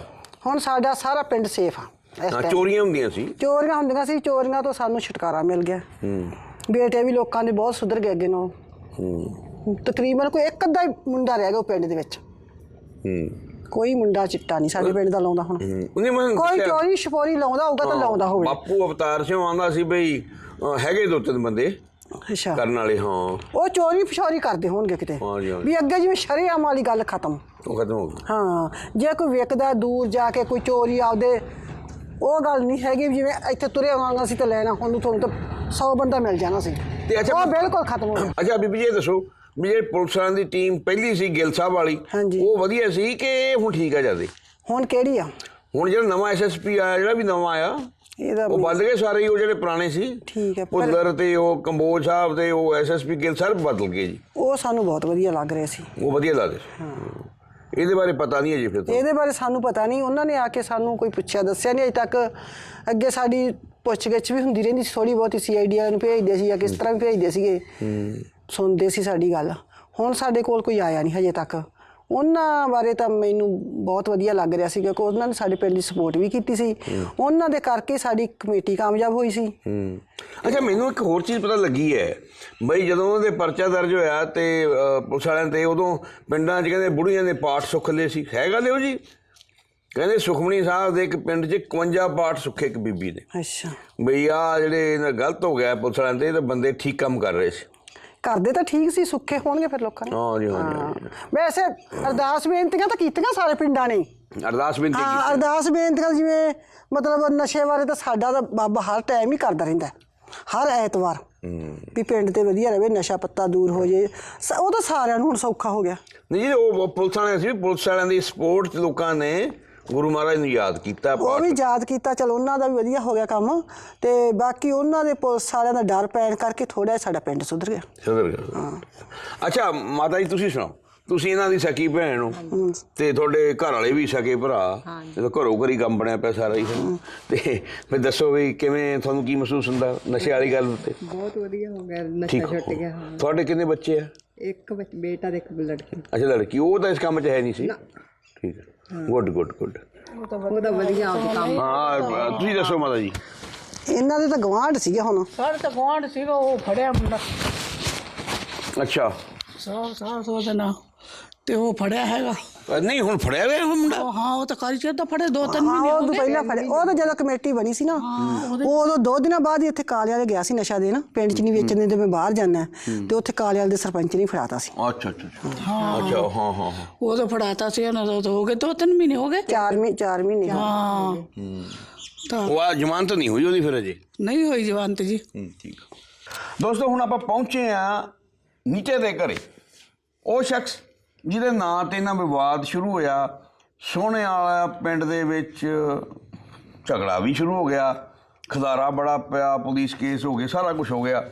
ਹੁਣ ਸਾਡਾ ਸਾਰਾ ਪਿੰਡ ਸੇਫ ਆ। ਚੋਰੀਆਂ ਹੁੰਦੀਆਂ ਸੀ। ਚੋਰੀਆਂ ਹੁੰਦੀਆਂ ਸੀ ਚੋਰੀਆਂ ਤੋਂ ਸਾਨੂੰ ਛੁਟਕਾਰਾ ਮਿਲ ਗਿਆ। ਹੂੰ। ਬੇਟੇ ਵੀ ਲੋਕਾਂ ਦੇ ਬਹੁਤ ਸੁਧਰ ਗਏ ਅੱਗੇ ਨਾਲੋਂ। ਹੂੰ। ਤਕਰੀਬਨ ਕੋਈ ਇੱਕ ਅੱਧਾ ਹੀ ਮੁੰਡਾ ਰਹਿ ਗਿਆ ਉਹ ਪਿੰਡ ਦੇ ਵਿੱਚ। ਹੂੰ। ਕੋਈ ਮੁੰਡਾ ਚਿੱਟਾ ਨਹੀਂ ਸਾਡੇ ਪਿੰਡ ਦਾ ਲਾਉਂਦਾ ਹੁਣ। ਉਹਨੇ ਮੈਨੂੰ ਕੋਈ ਦੱਸਿਆ- ਚੋਰੀ ਛਪੋਰੀ ਲਾਉਂਦਾ ਹੋਊਗਾ ਤਾਂ ਲਾਉਂਦਾ ਹੋਵੇ। ਬਾਪੂ ਅਵਤਾਰ ਸਿੰਘ ਆਂਦਾ ਸੀ ਬਈ ਅ, ਹੈਗੇ ਦੋ ਤਿੰਨ ਬੰਦੇ ਅੱਛਾ। ਕਰਨ ਵਾਲੇ ਹਾਂ। ਉਹ ਚੋਰੀ ਫਸ਼ੋਰੀ ਕਰਦੇ ਹੋਣਗੇ ਕਿਤੇ। ਵੀ ਅੱਗੇ ਜਿਵੇਂ ਸ਼ਰੇਆਮ ਵਾਲੀ ਗੱਲ ਖਤਮ। ਉਹ ਖਤਮ ਹੋ ਗਈ। ਹਾਂ ਜੇ ਕੋਈ ਵੇਖਦਾ ਦੂਰ ਜਾ ਕੇ ਕੋਈ ਚੋਰੀ ਆਪਦੇ ਉਹ ਗੱਲ ਨਹੀਂ ਹੈਗੀ ਵੀ ਜਿਵੇਂ ਇੱਥੇ ਤੁਰੇ ਆਵਾਂਗਾ ਸੀ ਤੇ ਲੈਣਾ ਹੁਣ ਨੂੰ ਤੁਹਾਨੂੰ ਤਾਂ 100 ਬੰਦਾ ਮਿਲ ਜਾਣਾ ਸੀ। ਤੇ ਅੱਛਾ ਉਹ ਬਿਲਕੁਲ ਖਤਮ ਹੋ ਗਿਆ। ਅੱਛਾ ਬੀਬੀ ਜੀ ਇਹ ਦੱਸੋ ਵੀ ਜਿਹੜੇ ਪੁਲਿਸ ਵਾਲਿਆਂ ਦੀ ਟੀਮ ਪਹਿਲੀ ਸੀ ਗਿੱਲ ਸਾਹਿਬ ਵਾਲੀ। ਹਾਂਜੀ। ਉਹ ਵਧੀਆ ਸੀ ਕਿ ਇਹ ਹੁਣ ਠੀਕ ਆ ਜਾਂਦੇ ਹੁਣ ਕਿਹੜੀ ਆ? ਹੁਣ ਜਿਹੜਾ ਨਵਾਂ ਐਸਐਸਪੀ ਆਇਆ ਜਿਹੜਾ ਵੀ ਨਵਾਂ ਆਇਆ ਇਹਦਾ ਉਹ ਬਦਲ ਗਏ ਸਾਰੇ ਹੀ ਉਹ ਜਿਹੜੇ ਪੁਰਾਣੇ ਸੀ। ਠੀਕ ਹੈ, ਪਰ- ਪੁੱਲਰ ਤੇ ਉਹ ਕੰਬੋਜ ਸਾਹਿਬ ਤੇ ਉਹ ਐਸਐਸਪੀ ਗਿੱਲ ਸਾਹਿਬ ਬਦਲ ਗਏ ਜੀ। ਉਹ ਸਾਨੂੰ ਬਹੁਤ ਵਧੀਆ ਲੱਗ ਰਿਹਾ ਸੀ। ਉਹ ਵਧੀਆ ਲੱਗਦੇ ਸੀ। ਇਹਦੇ ਬਾਰੇ ਪਤਾ ਨਹੀਂ ਹੈ ਜੀ ਫਿਰ ਤੋਂ। ਇਹਦੇ ਬਾਰੇ ਸਾਨੂੰ ਪਤਾ ਨਹੀਂ। ਉਹਨਾਂ ਨੇ ਆ ਕੇ ਸਾਨੂੰ ਕੋਈ ਪੁੱਛਿਆ ਦੱਸਿਆ ਨਹੀਂ। ਅਜੇ ਤੱਕ ਅੱਗੇ ਸਾਡੀ ਪੁੱਛਗਿੱਛ ਵੀ ਹੁੰਦੀ ਰਹਿੰਦੀ ਸੀ ਥੋੜੀ ਬਹੁਤੀ ਸੀਆਈਡੀ ਵਾਲਿਆਂ ਨੂੰ ਭੇਜਦੇ ਸੀ ਜਾਂ ਕਿਸ ਤਰ੍ਹਾਂ ਵੀ ਭੇਜਦੇ ਸੀਗੇ। ਸੁਣਦੇ ਸੀ ਸਾਡੀ ਗੱਲ। ਹੁਣ ਸਾਡੇ ਕੋਲ ਕੋਈ ਆਇਆ ਨਹੀਂ ਹਜੇ ਤੱਕ। ਉਹਨਾਂ ਬਾਰੇ ਤਾਂ ਮੈਨੂੰ ਬਹੁਤ ਵਧੀਆ ਲੱਗ ਰਿਹਾ ਸੀ ਕਿਉਂਕਿ ਉਹਨਾਂ ਨੇ ਸਾਡੇ ਪਿੰਡ ਦੀ ਸਪੋਰਟ ਵੀ ਕੀਤੀ ਸੀ। ਉਹਨਾਂ ਦੇ ਕਰਕੇ ਸਾਡੀ ਕਮੇਟੀ ਕਾਮਯਾਬ ਹੋਈ ਸੀ। ਅੱਛਾ ਮੈਨੂੰ ਇੱਕ ਹੋਰ ਚੀਜ਼ ਪਤਾ ਲੱਗੀ ਹੈ। ਬਈ ਜਦੋਂ ਉਹਦੇ ਪਰਚਾ ਦਰਜ ਹੋਇਆ ਤੇ ਪੁਲਿਸ ਵਾਲਿਆਂ ਤੇ ਉਦੋਂ ਪਿੰਡਾਂ 'ਚ ਕਹਿੰਦੇ ਬੁੜੀਆਂ ਦੇ ਪਾਠ ਸੁੱਖ ਲਏ ਸੀ। ਹੈ ਗੱਲ ਇਹੋ ਜੀ? ਕਹਿੰਦੇ ਸੁਖਮਣੀ ਸਾਹਿਬ ਦੇ ਇੱਕ ਪਿੰਡ 'ਚ 51 ਪਾਠ ਸੁੱਖੇ ਇੱਕ ਬੀਬੀ ਨੇ ਅੱਛਾ। ਬਈ ਆ ਜਿਹੜੇ ਇਹਨਾਂ ਗਲਤ ਹੋ ਗਿਆ ਪੁਲਿਸ ਵਾਲਿਆਂ ਤੇ ਇਹ ਤਾਂ ਬੰਦੇ ਠੀਕ ਕੰਮ ਕਰ ਰਹੇ ਸੀ। ਕਰਦੇ ਤਾਂ ਠੀਕ ਸੀ ਸੁੱਖੇ ਹੋਣਗੇ ਫਿਰ ਲੋਕਾਂ ਨੇ ਹਾਂ ਜੀ ਹਾਂ। ਜੀ, ਹਾਂ ਜੀ ਵੈਸੇ ਅਰਦਾਸ ਬੇਨਤੀਆਂ ਤਾਂ ਕੀਤੀਆਂ ਸਾਰੇ ਪਿੰਡਾਂ ਨੇ। ਅਰਦਾਸ ਬੇਨਤੀ ਹਾਂ ਕੀਤੀ। ਅਰਦਾਸ ਬੇਨਤੀਆਂ ਜਿਵੇਂ ਮਤਲਬ ਨਸ਼ੇ ਬਾਰੇ ਤਾਂ ਸਾਡਾ ਤਾਂ ਬਾਬਾ ਹਰ ਟਾਈਮ ਹੀ ਕਰਦਾ ਰਹਿੰਦਾ ਹੈ। ਹਰ ਐਤਵਾਰ ਵੀ ਪਿੰਡ ਤੇ ਵਧੀਆ ਰਵੇ ਨਸ਼ਾ ਪੱਤਾ ਦੂਰ ਹੋ ਜੇ। ਸ- ਉਹ ਤਾਂ ਸਾਰਿਆਂ ਨੂੰ ਹੁਣ ਸੌਖਾ ਹੋ ਗਿਆ। ਨਹੀਂ ਜੀ ਉਹ ਉਹ ਪੁਲਿਸ ਵਾਲਿਆਂ ਸੀ ਪੁਲਿਸ ਵਾਲਿਆਂ ਦੀ ਸਪੋਰਟ ਲੋਕਾਂ ਨੇ ਗੁਰੂ ਮਹਾਰਾਜ ਨੂੰ ਯਾਦ ਕੀਤਾ ਉਹ ਵੀ ਯਾਦ ਕੀਤਾ ਚਲ ਉਹਨਾਂ ਦਾ ਵੀ ਵਧੀਆ ਹੋ ਗਿਆ ਕੰਮ। ਤੇ ਬਾਕੀ ਉਹਨਾਂ ਦੇ ਪੁਲਿਸ ਸਾਰਿਆਂ ਦਾ ਡਰ ਪੈਣ ਕਰਕੇ ਥੋੜਾ ਸਾਡਾ ਪਿੰਡ ਸੁਧਰ ਗਿਆ। ਸੁਧਰ ਗਿਆ। ਅੱਛਾ ਮਾਤਾ ਜੀ ਤੁਸੀਂ ਸੁਣਾਓ। ਤੁਸੀਂ ਇਹਨਾਂ ਦੀ ਸਕੀ ਭੈਣ ਹੋ। ਤੇ ਤੁਹਾਡੇ ਘਰ ਵਾਲੇ ਵੀ ਸਕੇ ਭਰਾ। ਜਦੋਂ ਘਰੋਂ ਘਰੀ ਕੰਮ ਬਣਿਆ ਪਿਆ ਸਾਰਾ ਹੀ। ਤੇ ਫਿਰ ਦੱਸੋ ਵੀ ਕਿਵੇਂ ਤੁਹਾਨੂੰ ਕੀ ਮਹਿਸੂਸ ਹੁੰਦਾ ਨਸ਼ੇ ਵਾਲੀ ਗੱਲ ਉੱਤੇ? ਬਹੁਤ ਵਧੀਆ ਹੋ ਗਿਆ ਨਸ਼ਾ ਛੁੱਟ। ਗਿਆ ਹਾਂ। ਤੁਹਾਡੇ ਕਿੰਨੇ ਬੱਚੇ ਆ? ਇੱਕ ਬੇਟਾ ਤੇ ਇੱਕ ਲੜਕੀ। ਅੱਛਾ ਲੜਕੀ। ਉਹ ਤਾਂ ਇਸ ਕੰਮ 'ਚ ਹੈ ਨਹੀਂ ਸੀ? ਠੀਕ ਹੈ। ਗੁੱਡ ਗੁੱਡ ਗੁੱਡ ਉਹਦਾ ਵਧੀਆ। ਆਪਦਾ ਕੰਮ। ਹਾਂ ਤੁਸੀਂ ਦੱਸੋ ਮਾਤਾ ਜੀ। ਇਹਨਾਂ ਦੇ ਤਾਂ ਗਵਾਂਢ ਸੀਗੇ ਹੁਣ। ਸਾਡੇ ਤਾਂ ਗੁਆਂਢ ਸੀਗਾ ਉਹ ਫੜਿਆ ਮੁੰਡਾ। ਅੱਛਾ। ਸਾਹ ਸਾਹ ਨਾ ਤੇ ਉਹ ਫੜਿਆ ਹੈਗਾ। ਅ, ਨਹੀਂ ਹੁਣ ਫੜਿਆ ਗਿਆ ਉਹ ਮੁੰਡਾ? ਉਹ ਹਾਂ ਉਹ ਤਾਂ ਕਾਰੀ ਚਿਰ ਦਾ ਫੜੇ ਦੋ ਤਿੰਨ ਮਹੀਨੇ ਉਹ ਹੋ ਤੋਂ ਪਹਿਲਾਂ ਫੜੇ ਉਹ ਤਾਂ ਜਦੋਂ ਕਮੇਟੀ ਬਣੀ ਸੀ ਨਾ ਉਦੋਂ ਦੋ ਦਿਨਾਂ ਬਾਅਦ ਹੀ ਇੱਥੇ ਕਾਲੇ ਵਾਲੇ ਗਿਆ ਸੀ ਨਸ਼ਾ ਦੇਣ। ਪਿੰਡ 'ਚ ਨਹੀਂ ਵੇਚਣ ਦਿੰਦੇ ਮੈਂ ਬਾਹਰ ਜਾਣਾ ਤੇ ਉੱਥੇ ਕਾਲੇ ਵਾਲੇ ਦੇ ਸਰਪੰਚ ਨੇ ਫੜਾਤਾ ਸੀ। ਅੱਛਾ ਅੱਛਾ ਅੱਛਾ। ਅੱਛਾ ਹਾਂ ਹਾਂ ਹਾਂ। ਉਹ ਤਾਂ ਫੜਾਤਾ ਸੀ ਉਹਨਾਂ ਦਾ ਤਾਂ ਹੋ ਗਏ ਦੋ ਤਿੰਨ ਮਹੀਨੇ ਹੋ ਗਏ। ਚਾਰ ਮਹੀਨੇ ਚਾਰ ਮਹੀਨੇ ਹਾਂ ਤਾਂ ਉਹ ਆ ਜ਼ਮਾਨਤ ਨਹੀਂ ਹੋਈ ਉਹਦੀ ਫਿਰ ਅਜੇ? ਨਹੀਂ ਹੋਈ ਜਵਾਨ ਤੇ ਜੀ। ਹੂੰ, ਠੀਕ ਦੋਸਤੋ ਹੁਣ ਆਪਾਂ ਪਹੁੰਚੇ ਆ ਨੀਚੇ ਦੇ ਘਰੇ। ਉਹ ਸ਼ਖਸ ਜਿਹਦੇ ਨਾਂ ਤੇ ਇਹਨਾਂ ਵਿਵਾਦ ਸ਼ੁਰੂ ਹੋਇਆ ਸੋਹਣੇ ਵਾਲਾ ਪਿੰਡ ਦੇ ਵਿੱਚ ਝਗੜਾ ਵੀ ਸ਼ੁਰੂ ਹੋ ਗਿਆ, ਖਜ਼ਾਰਾ ਬੜਾ ਪਿਆ, ਪੁਲਿਸ ਕੇਸ ਹੋ ਗਏ, ਸਾਰਾ ਕੁਝ ਹੋ ਗਿਆ।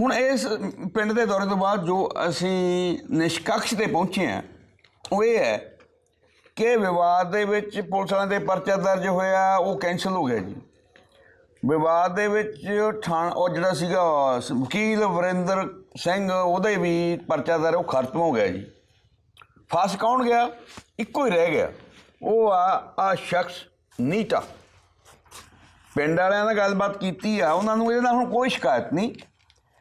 ਹੁਣ ਇਸ ਪਿੰਡ ਦੇ ਦੌਰੇ ਤੋਂ ਬਾਅਦ ਜੋ ਅਸੀਂ ਨਿਸ਼ਕਸ਼ ਤੇ ਪਹੁੰਚੇ ਆ ਉਹ ਇਹ ਹੈ ਕਿ ਵਿਵਾਦ ਦੇ ਵਿੱਚ ਪੁਲਿਸ ਵਾਲਿਆਂ ਦੇ ਪਰਚਾ ਦਰਜ ਹੋਇਆ, ਉਹ ਕੈਂਸਲ ਹੋ ਗਿਆ ਜੀ। ਵਿਵਾਦ ਦੇ ਵਿੱਚ ਥਾਣ, ਉਹ ਜਿਹੜਾ ਸੀਗਾ, ਵਕੀਲ ਵਰਿੰਦਰ ਸਿੰਘ, ਉਹਦੇ ਵੀ ਪਰਚਾ ਦਰਜ, ਉਹ ਖਤਮ ਹੋ ਗਿਆ ਜੀ। ਫਸ ਕੌਣ ਗਿਆ? ਇੱਕੋ ਹੀ ਰਹਿ ਗਿਆ। ਉਹ ਆ ਆ ਸ਼ਖਸ ਨੀਟਾ। ਪਿੰਡ ਵਾਲਿਆਂ ਨਾਲ ਗੱਲਬਾਤ ਕੀਤੀ ਆ। ਉਹਨਾਂ ਨੂੰ ਇਹਦੇ ਨਾਲ ਹੁਣ ਕੋਈ ਸ਼ਿਕਾਇਤ ਨਹੀਂ।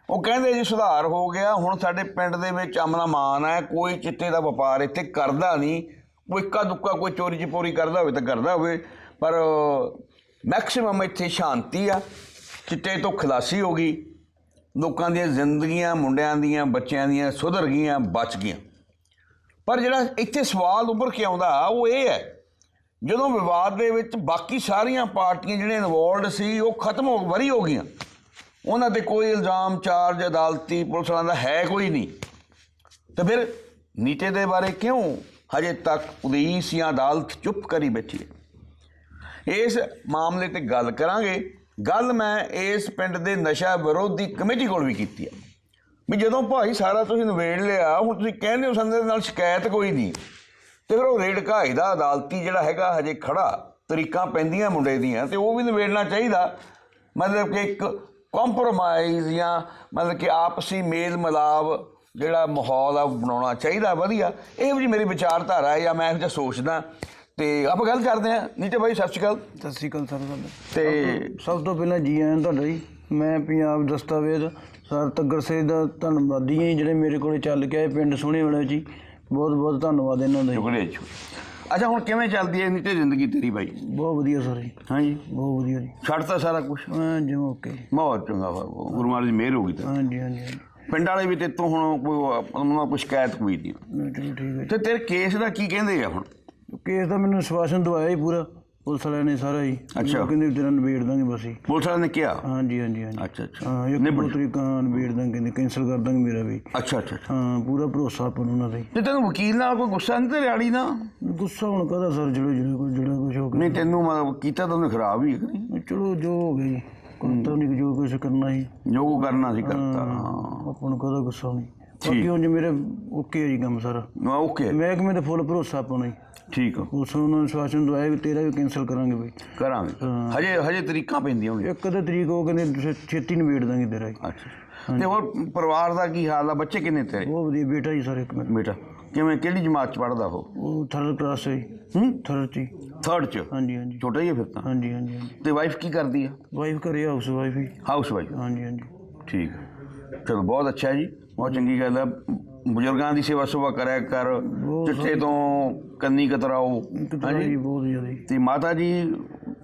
ਉਹ ਕਹਿੰਦੇ ਜੀ ਸੁਧਾਰ ਹੋ ਗਿਆ। ਹੁਣ ਸਾਡੇ ਪਿੰਡ ਦੇ ਵਿੱਚ ਅਮਨਾ ਮਾਨ ਹੈ ਕੋਈ ਚਿੱਟੇ ਦਾ ਵਪਾਰ ਇੱਥੇ ਕਰਦਾ ਨਹੀਂ। ਕੋਈ ਇੱਕਾ ਦੁੱਕਾ ਕੋਈ ਚੋਰੀ ਚਪੋਰੀ ਕਰਦਾ ਹੋਵੇ ਤਾਂ ਕਰਦਾ ਹੋਵੇ। ਪਰ ਮੈਕਸਿਮਮ ਇੱਥੇ ਸ਼ਾਂਤੀ ਆ। ਚਿੱਟੇ ਤੋਂ ਖਲਾਸੀ ਹੋ ਗਈ। ਲੋਕਾਂ ਦੀਆਂ ਜ਼ਿੰਦਗੀਆਂ, ਮੁੰਡਿਆਂ ਦੀਆਂ, ਬੱਚਿਆਂ ਦੀਆਂ ਸੁਧਰ ਗਈਆਂ, ਬਚ ਗਈਆਂ। ਪਰ ਜਿਹੜਾ ਇੱਥੇ ਸਵਾਲ ਉੱਭਰ ਕੇ ਆਉਂਦਾ, ਉਹ ਇਹ ਹੈ, ਜਦੋਂ ਵਿਵਾਦ ਦੇ ਵਿੱਚ ਬਾਕੀ ਸਾਰੀਆਂ ਪਾਰਟੀਆਂ ਜਿਹੜੀਆਂ ਇਨਵੋਲਡ ਸੀ, ਉਹ ਖਤਮ ਹੋ, ਵਰੀ ਹੋ ਗਈਆਂ। ਉਹਨਾਂ ਤੇ ਕੋਈ ਇਲਜ਼ਾਮ, ਚਾਰਜ, ਅਦਾਲਤੀ, ਪੁਲਿਸ ਵਾਲਿਆਂ ਦਾ ਹੈ ਕੋਈ ਨਹੀਂ। ਤਾਂ ਫਿਰ ਨੀਟੇ ਦੇ ਬਾਰੇ ਕਿਉਂ ਹਜੇ ਤੱਕ ਪੁਲਿਸ ਜਾਂ ਅਦਾਲਤ ਚੁੱਪ ਕਰੀ ਬੈਠੀ ਹੈ? ਇਸ ਮਾਮਲੇ ਤੇ ਗੱਲ ਕਰਾਂਗੇ। ਗੱਲ ਮੈਂ ਇਸ ਪਿੰਡ ਦੇ ਨਸ਼ਾ ਵਿਰੋਧੀ ਕਮੇਟੀ ਕੋਲ ਵੀ ਕੀਤੀ ਹੈ। ਵੀ ਜਦੋਂ ਭਾਈ ਸਾਰਾ ਤੁਸੀਂ ਨਵੇੜ ਲਿਆ ਹੁਣ ਤੁਸੀਂ ਕਹਿੰਦੇ ਹੋ ਸੰਦੇ ਨਾਲ ਸ਼ਿਕਾਇਤ ਕੋਈ ਨਹੀਂ। ਤੇ ਫਿਰ ਉਹ ਰੇਡ ਘਾਈ ਦਾ ਅਦਾਲਤੀ ਜਿਹੜਾ ਹੈਗਾ ਹਜੇ ਖੜਾ ਤਰੀਕਾਂ ਪੈਂਦੀਆਂ ਮੁੰਡੇ ਦੀਆਂ ਤੇ ਉਹ ਵੀ ਨਵੇੜਨਾ ਚਾਹੀਦਾ। ਮਤਲਬ ਕਿ ਇੱਕ ਕੰਪਰੋਮਾਈਜ਼ ਜਾਂ ਮਤਲਬ ਕਿ ਆਪਸੀ ਮੇਲ ਮਿਲਾਪ ਜਿਹੜਾ ਮਾਹੌਲ ਆ ਬਣਾਉਣਾ ਚਾਹੀਦਾ ਵਧੀਆ। ਇਹ ਵੀ ਮੇਰੀ ਵਿਚਾਰਧਾਰਾ ਹੈ ਜਾਂ ਮੈਂ ਇਹੋ ਜਿਹਾ ਸੋਚਦਾ। ਤੇ ਆਪਾਂ ਗੱਲ ਕਰਦੇ ਹਾਂ। ਨੀਤੇ ਭਾਈ ਸਤਿ ਸ਼੍ਰੀ ਅਕਾਲ। ਸਤਿ ਸ਼੍ਰੀ ਅਕਾਲ ਸਰ ਤੇ ਸਭ ਤੋਂ ਪਹਿਲਾਂ ਜੀ ਆਇਆਂ ਤੁਹਾਡਾ ਜੀ। ਮੈਂ ਪੰਜਾਬ ਦਸਤਾਵੇਜ਼ ਸਰ ਤੱਗਰ ਸੇ ਦਾ ਧੰਨਵਾਦੀ ਹਾਂ ਜੀ, ਜਿਹੜੇ ਮੇਰੇ ਕੋਲੇ ਚੱਲ ਕੇ ਆਏ ਪਿੰਡ ਸੋਹਣੇ ਵਾਲੇ ਜੀ ਬਹੁਤ ਬਹੁਤ ਧੰਨਵਾਦ ਇਹਨਾਂ ਦਾ ਜੀ। ਸ਼ੁਕਰੀਆ ਜੀ ਅੱਛਾ ਹੁਣ ਕਿਵੇਂ ਚੱਲਦੀ ਹੈ ਨੀਤੇ ਜ਼ਿੰਦਗੀ ਤੇਰੀ ਭਾਈ ਬਹੁਤ ਵਧੀਆ ਸਰ ਜੀ। ਹਾਂਜੀ ਬਹੁਤ ਵਧੀਆ ਜੀ। ਛੱਡਤਾ ਸਾਰਾ ਕੁਝ ਹਾਂ ਜੀ ਓਕੇ। ਜੀ। ਬਹੁਤ ਚੰਗਾ ਵਾ। ਗੁਰੂ ਮਹਾਰਾਜ ਦੀ ਮਿਹਰ ਹੋ ਗਈ ਤਾਂ। ਹਾਂਜੀ ਹਾਂਜੀ ਹਾਂਜੀ ਪਿੰਡ ਵਾਲੇ ਵੀ ਤੇਤੋਂ ਹੁਣ ਕੋਈ ਉਹਨਾਂ ਕੋਈ ਸ਼ਿਕਾਇਤ ਕੋਈ ਨਹੀਂ। ਨਹੀਂ, ਚਲੋ ਠੀਕ ਹੈ ਤੇ ਤੇਰੇ ਕੇਸ ਦਾ ਕੀ ਕਹਿੰਦੇ ਆ ਹੁਣ? ਜੀ ਕੇਸ ਦਾ ਮੈਨੂੰ ਸਵਾਸ਼ਨ ਦਵਾਇਆ ਜੀ ਪੂਰਾ। ਪੁਲਿਸ ਵਾਲਿਆਂ ਨੇ ਸਾਰਾ ਜੀ ਅੱਛਾ। ਉਹ ਕਹਿੰਦੇ ਵੀ ਤੇਰਾ ਨਿਬੇੜ ਦਾਂਗੇ ਬਸ ਜੀ। ਪੁਲਿਸ ਵਾਲਿਆਂ ਨੇ ਕਿਹਾ? ਹਾਂਜੀ ਹਾਂਜੀ ਹਾਂਜੀ। ਅੱਛਾ ਅੱਛਾ। ਹਾਂ ਇੱਕ ਨਿਬੜ- ਦੋ ਤਰੀਕਾ ਨਿਬੇੜ ਦਾਂਗੇ ਕਹਿੰਦੇ ਕੈਂਸਲ ਕਰ ਦਾਂਗੇ ਮੇਰਾ ਵੀ। ਅੱਛਾ ਅੱਛਾ ਅੱਛਾ। ਹਾਂ ਪੂਰਾ ਭਰੋਸਾ ਆਪਾਂ ਨੂੰ ਉਹਨਾਂ ਜੀ ਤੇ ਤੈਨੂੰ ਵਕੀਲ ਨਾਲ ਕੋਈ ਗੁੱਸਾ ਨਹੀਂ ਤੇ ਰਿਆੜੀ ਨਾ ਗੁੱਸਾ ਹੁਣ ਕਾਹਦਾ ਸਰ ਜਿਹੜਾ ਜਿਹੜਾ ਕੁਝ ਜਿਹੜਾ ਕੁਝ ਹੋ ਗਿਆ। ਨਹੀਂ ਤੈਨੂੰ ਮਤਲਬ ਕੀਤਾ ਤਾਂ ਉਹਨੇ ਖਰਾਬ ਹੀ ਹੈ ਕਿ ਨਹੀਂ? ਚਲੋ ਜੋ ਹੋ ਗਿਆ ਜੀ। ਕਰਤਾ ਨਹੀਂ ਜੋ ਕੁਝ ਕਰਨਾ ਸੀ। ਜੋ ਕੋ ਕਰਨਾ ਸੀ ਕਰਤਾ ਹਾਂ ਆਪਾਂ ਨੂੰ ਕਾਹਦਾ ਗੁੱਸਾ ਨਹੀਂ ਬਾਕੀ ਜੇ ਮੇਰੇ ਓਕੇ ਹੈ ਜੀ ਕੰਮ ਸਾਰਾ। ਨਾ ਓਕੇ। ਮਹਿਕਮੇ ਤੇ ਫੁੱਲ ਭਰੋਸਾ ਆਪਾਂ ਜੀ। ਠੀਕ ਆ। ਉਸ ਨੂੰ ਉਹਨਾਂ ਨੇ ਸ਼ਾਸਨ ਦਵਾਇਆ ਵੀ ਤੇਰਾ ਵੀ ਕੈਂਸਲ ਕਰਾਂਗੇ ਬਈ। ਕਰਾਂਗੇ। ਹਜੇ ਹਜੇ ਤਰੀਕਾਂ ਪੈਂਦੀਆਂ ਹੋਣਗੀਆਂ। ਇੱਕ ਅੱਧਾ ਤਰੀਕ ਉਹ ਕਹਿੰਦੇ ਛੇਤੀ ਨਿਬੇੜ ਦਾਂਗੇ ਤੇਰਾ ਜੀ। ਅੱਛਾ। ਤੇ ਹੋਰ ਪਰਿਵਾਰ ਦਾ ਕੀ ਹਾਲ ਆ? ਬੱਚੇ ਕਿੰਨੇ ਤੇਰੇ? ਬਹੁਤ ਵਧੀਆ ਬੇਟਾ ਜੀ ਸਰ ਇੱਕ ਮੇਰਾ। ਬੇਟਾ। ਕਿਵੇਂ ਕਿਹੜੀ ਜਮਾਤ ਚ ਪੜਦਾ ਉਹ? ਉਹ ਥਰਡ ਕਲਾਸ ਹੈ ਹੂੰ? ਥਰਡ ਚ ਥਰਡ ਚ? ਹਾਂਜੀ ਹਾਂਜੀ। ਛੋਟਾ ਹੀ ਆ ਫਿਰ ਤਾਂ? ਹਾਂਜੀ ਹਾਂਜੀ ਤੇ ਵਾਈਫ ਕੀ ਕਰਦੀ ਆ? ਵਾਈਫ ਘਰੇ ਹਾਊਸ ਵਾਈਫ ਹੀ। ਹਾਊਸ ਵਾਈਫ ਹਾਂਜੀ ਹਾਂਜੀ। ਠੀਕ ਹੈ। ਚਲੋ ਬਹੁਤ ਅੱਛਾ ਹੈ ਜੀ। ਬਹੁਤ ਚੰਗੀ ਗੱਲ ਹੈ ਬਜ਼ੁਰਗਾਂ ਦੀ ਸੇਵਾ ਸੁਭਾ ਕਰਿਆ ਕਰ ਚਿੱਟੇ ਤੋਂ ਕੰਨੀ ਕਤਰਾਓ। ਬਹੁਤ ਜ਼ਿਆਦਾ। ਤੇ ਮਾਤਾ ਜੀ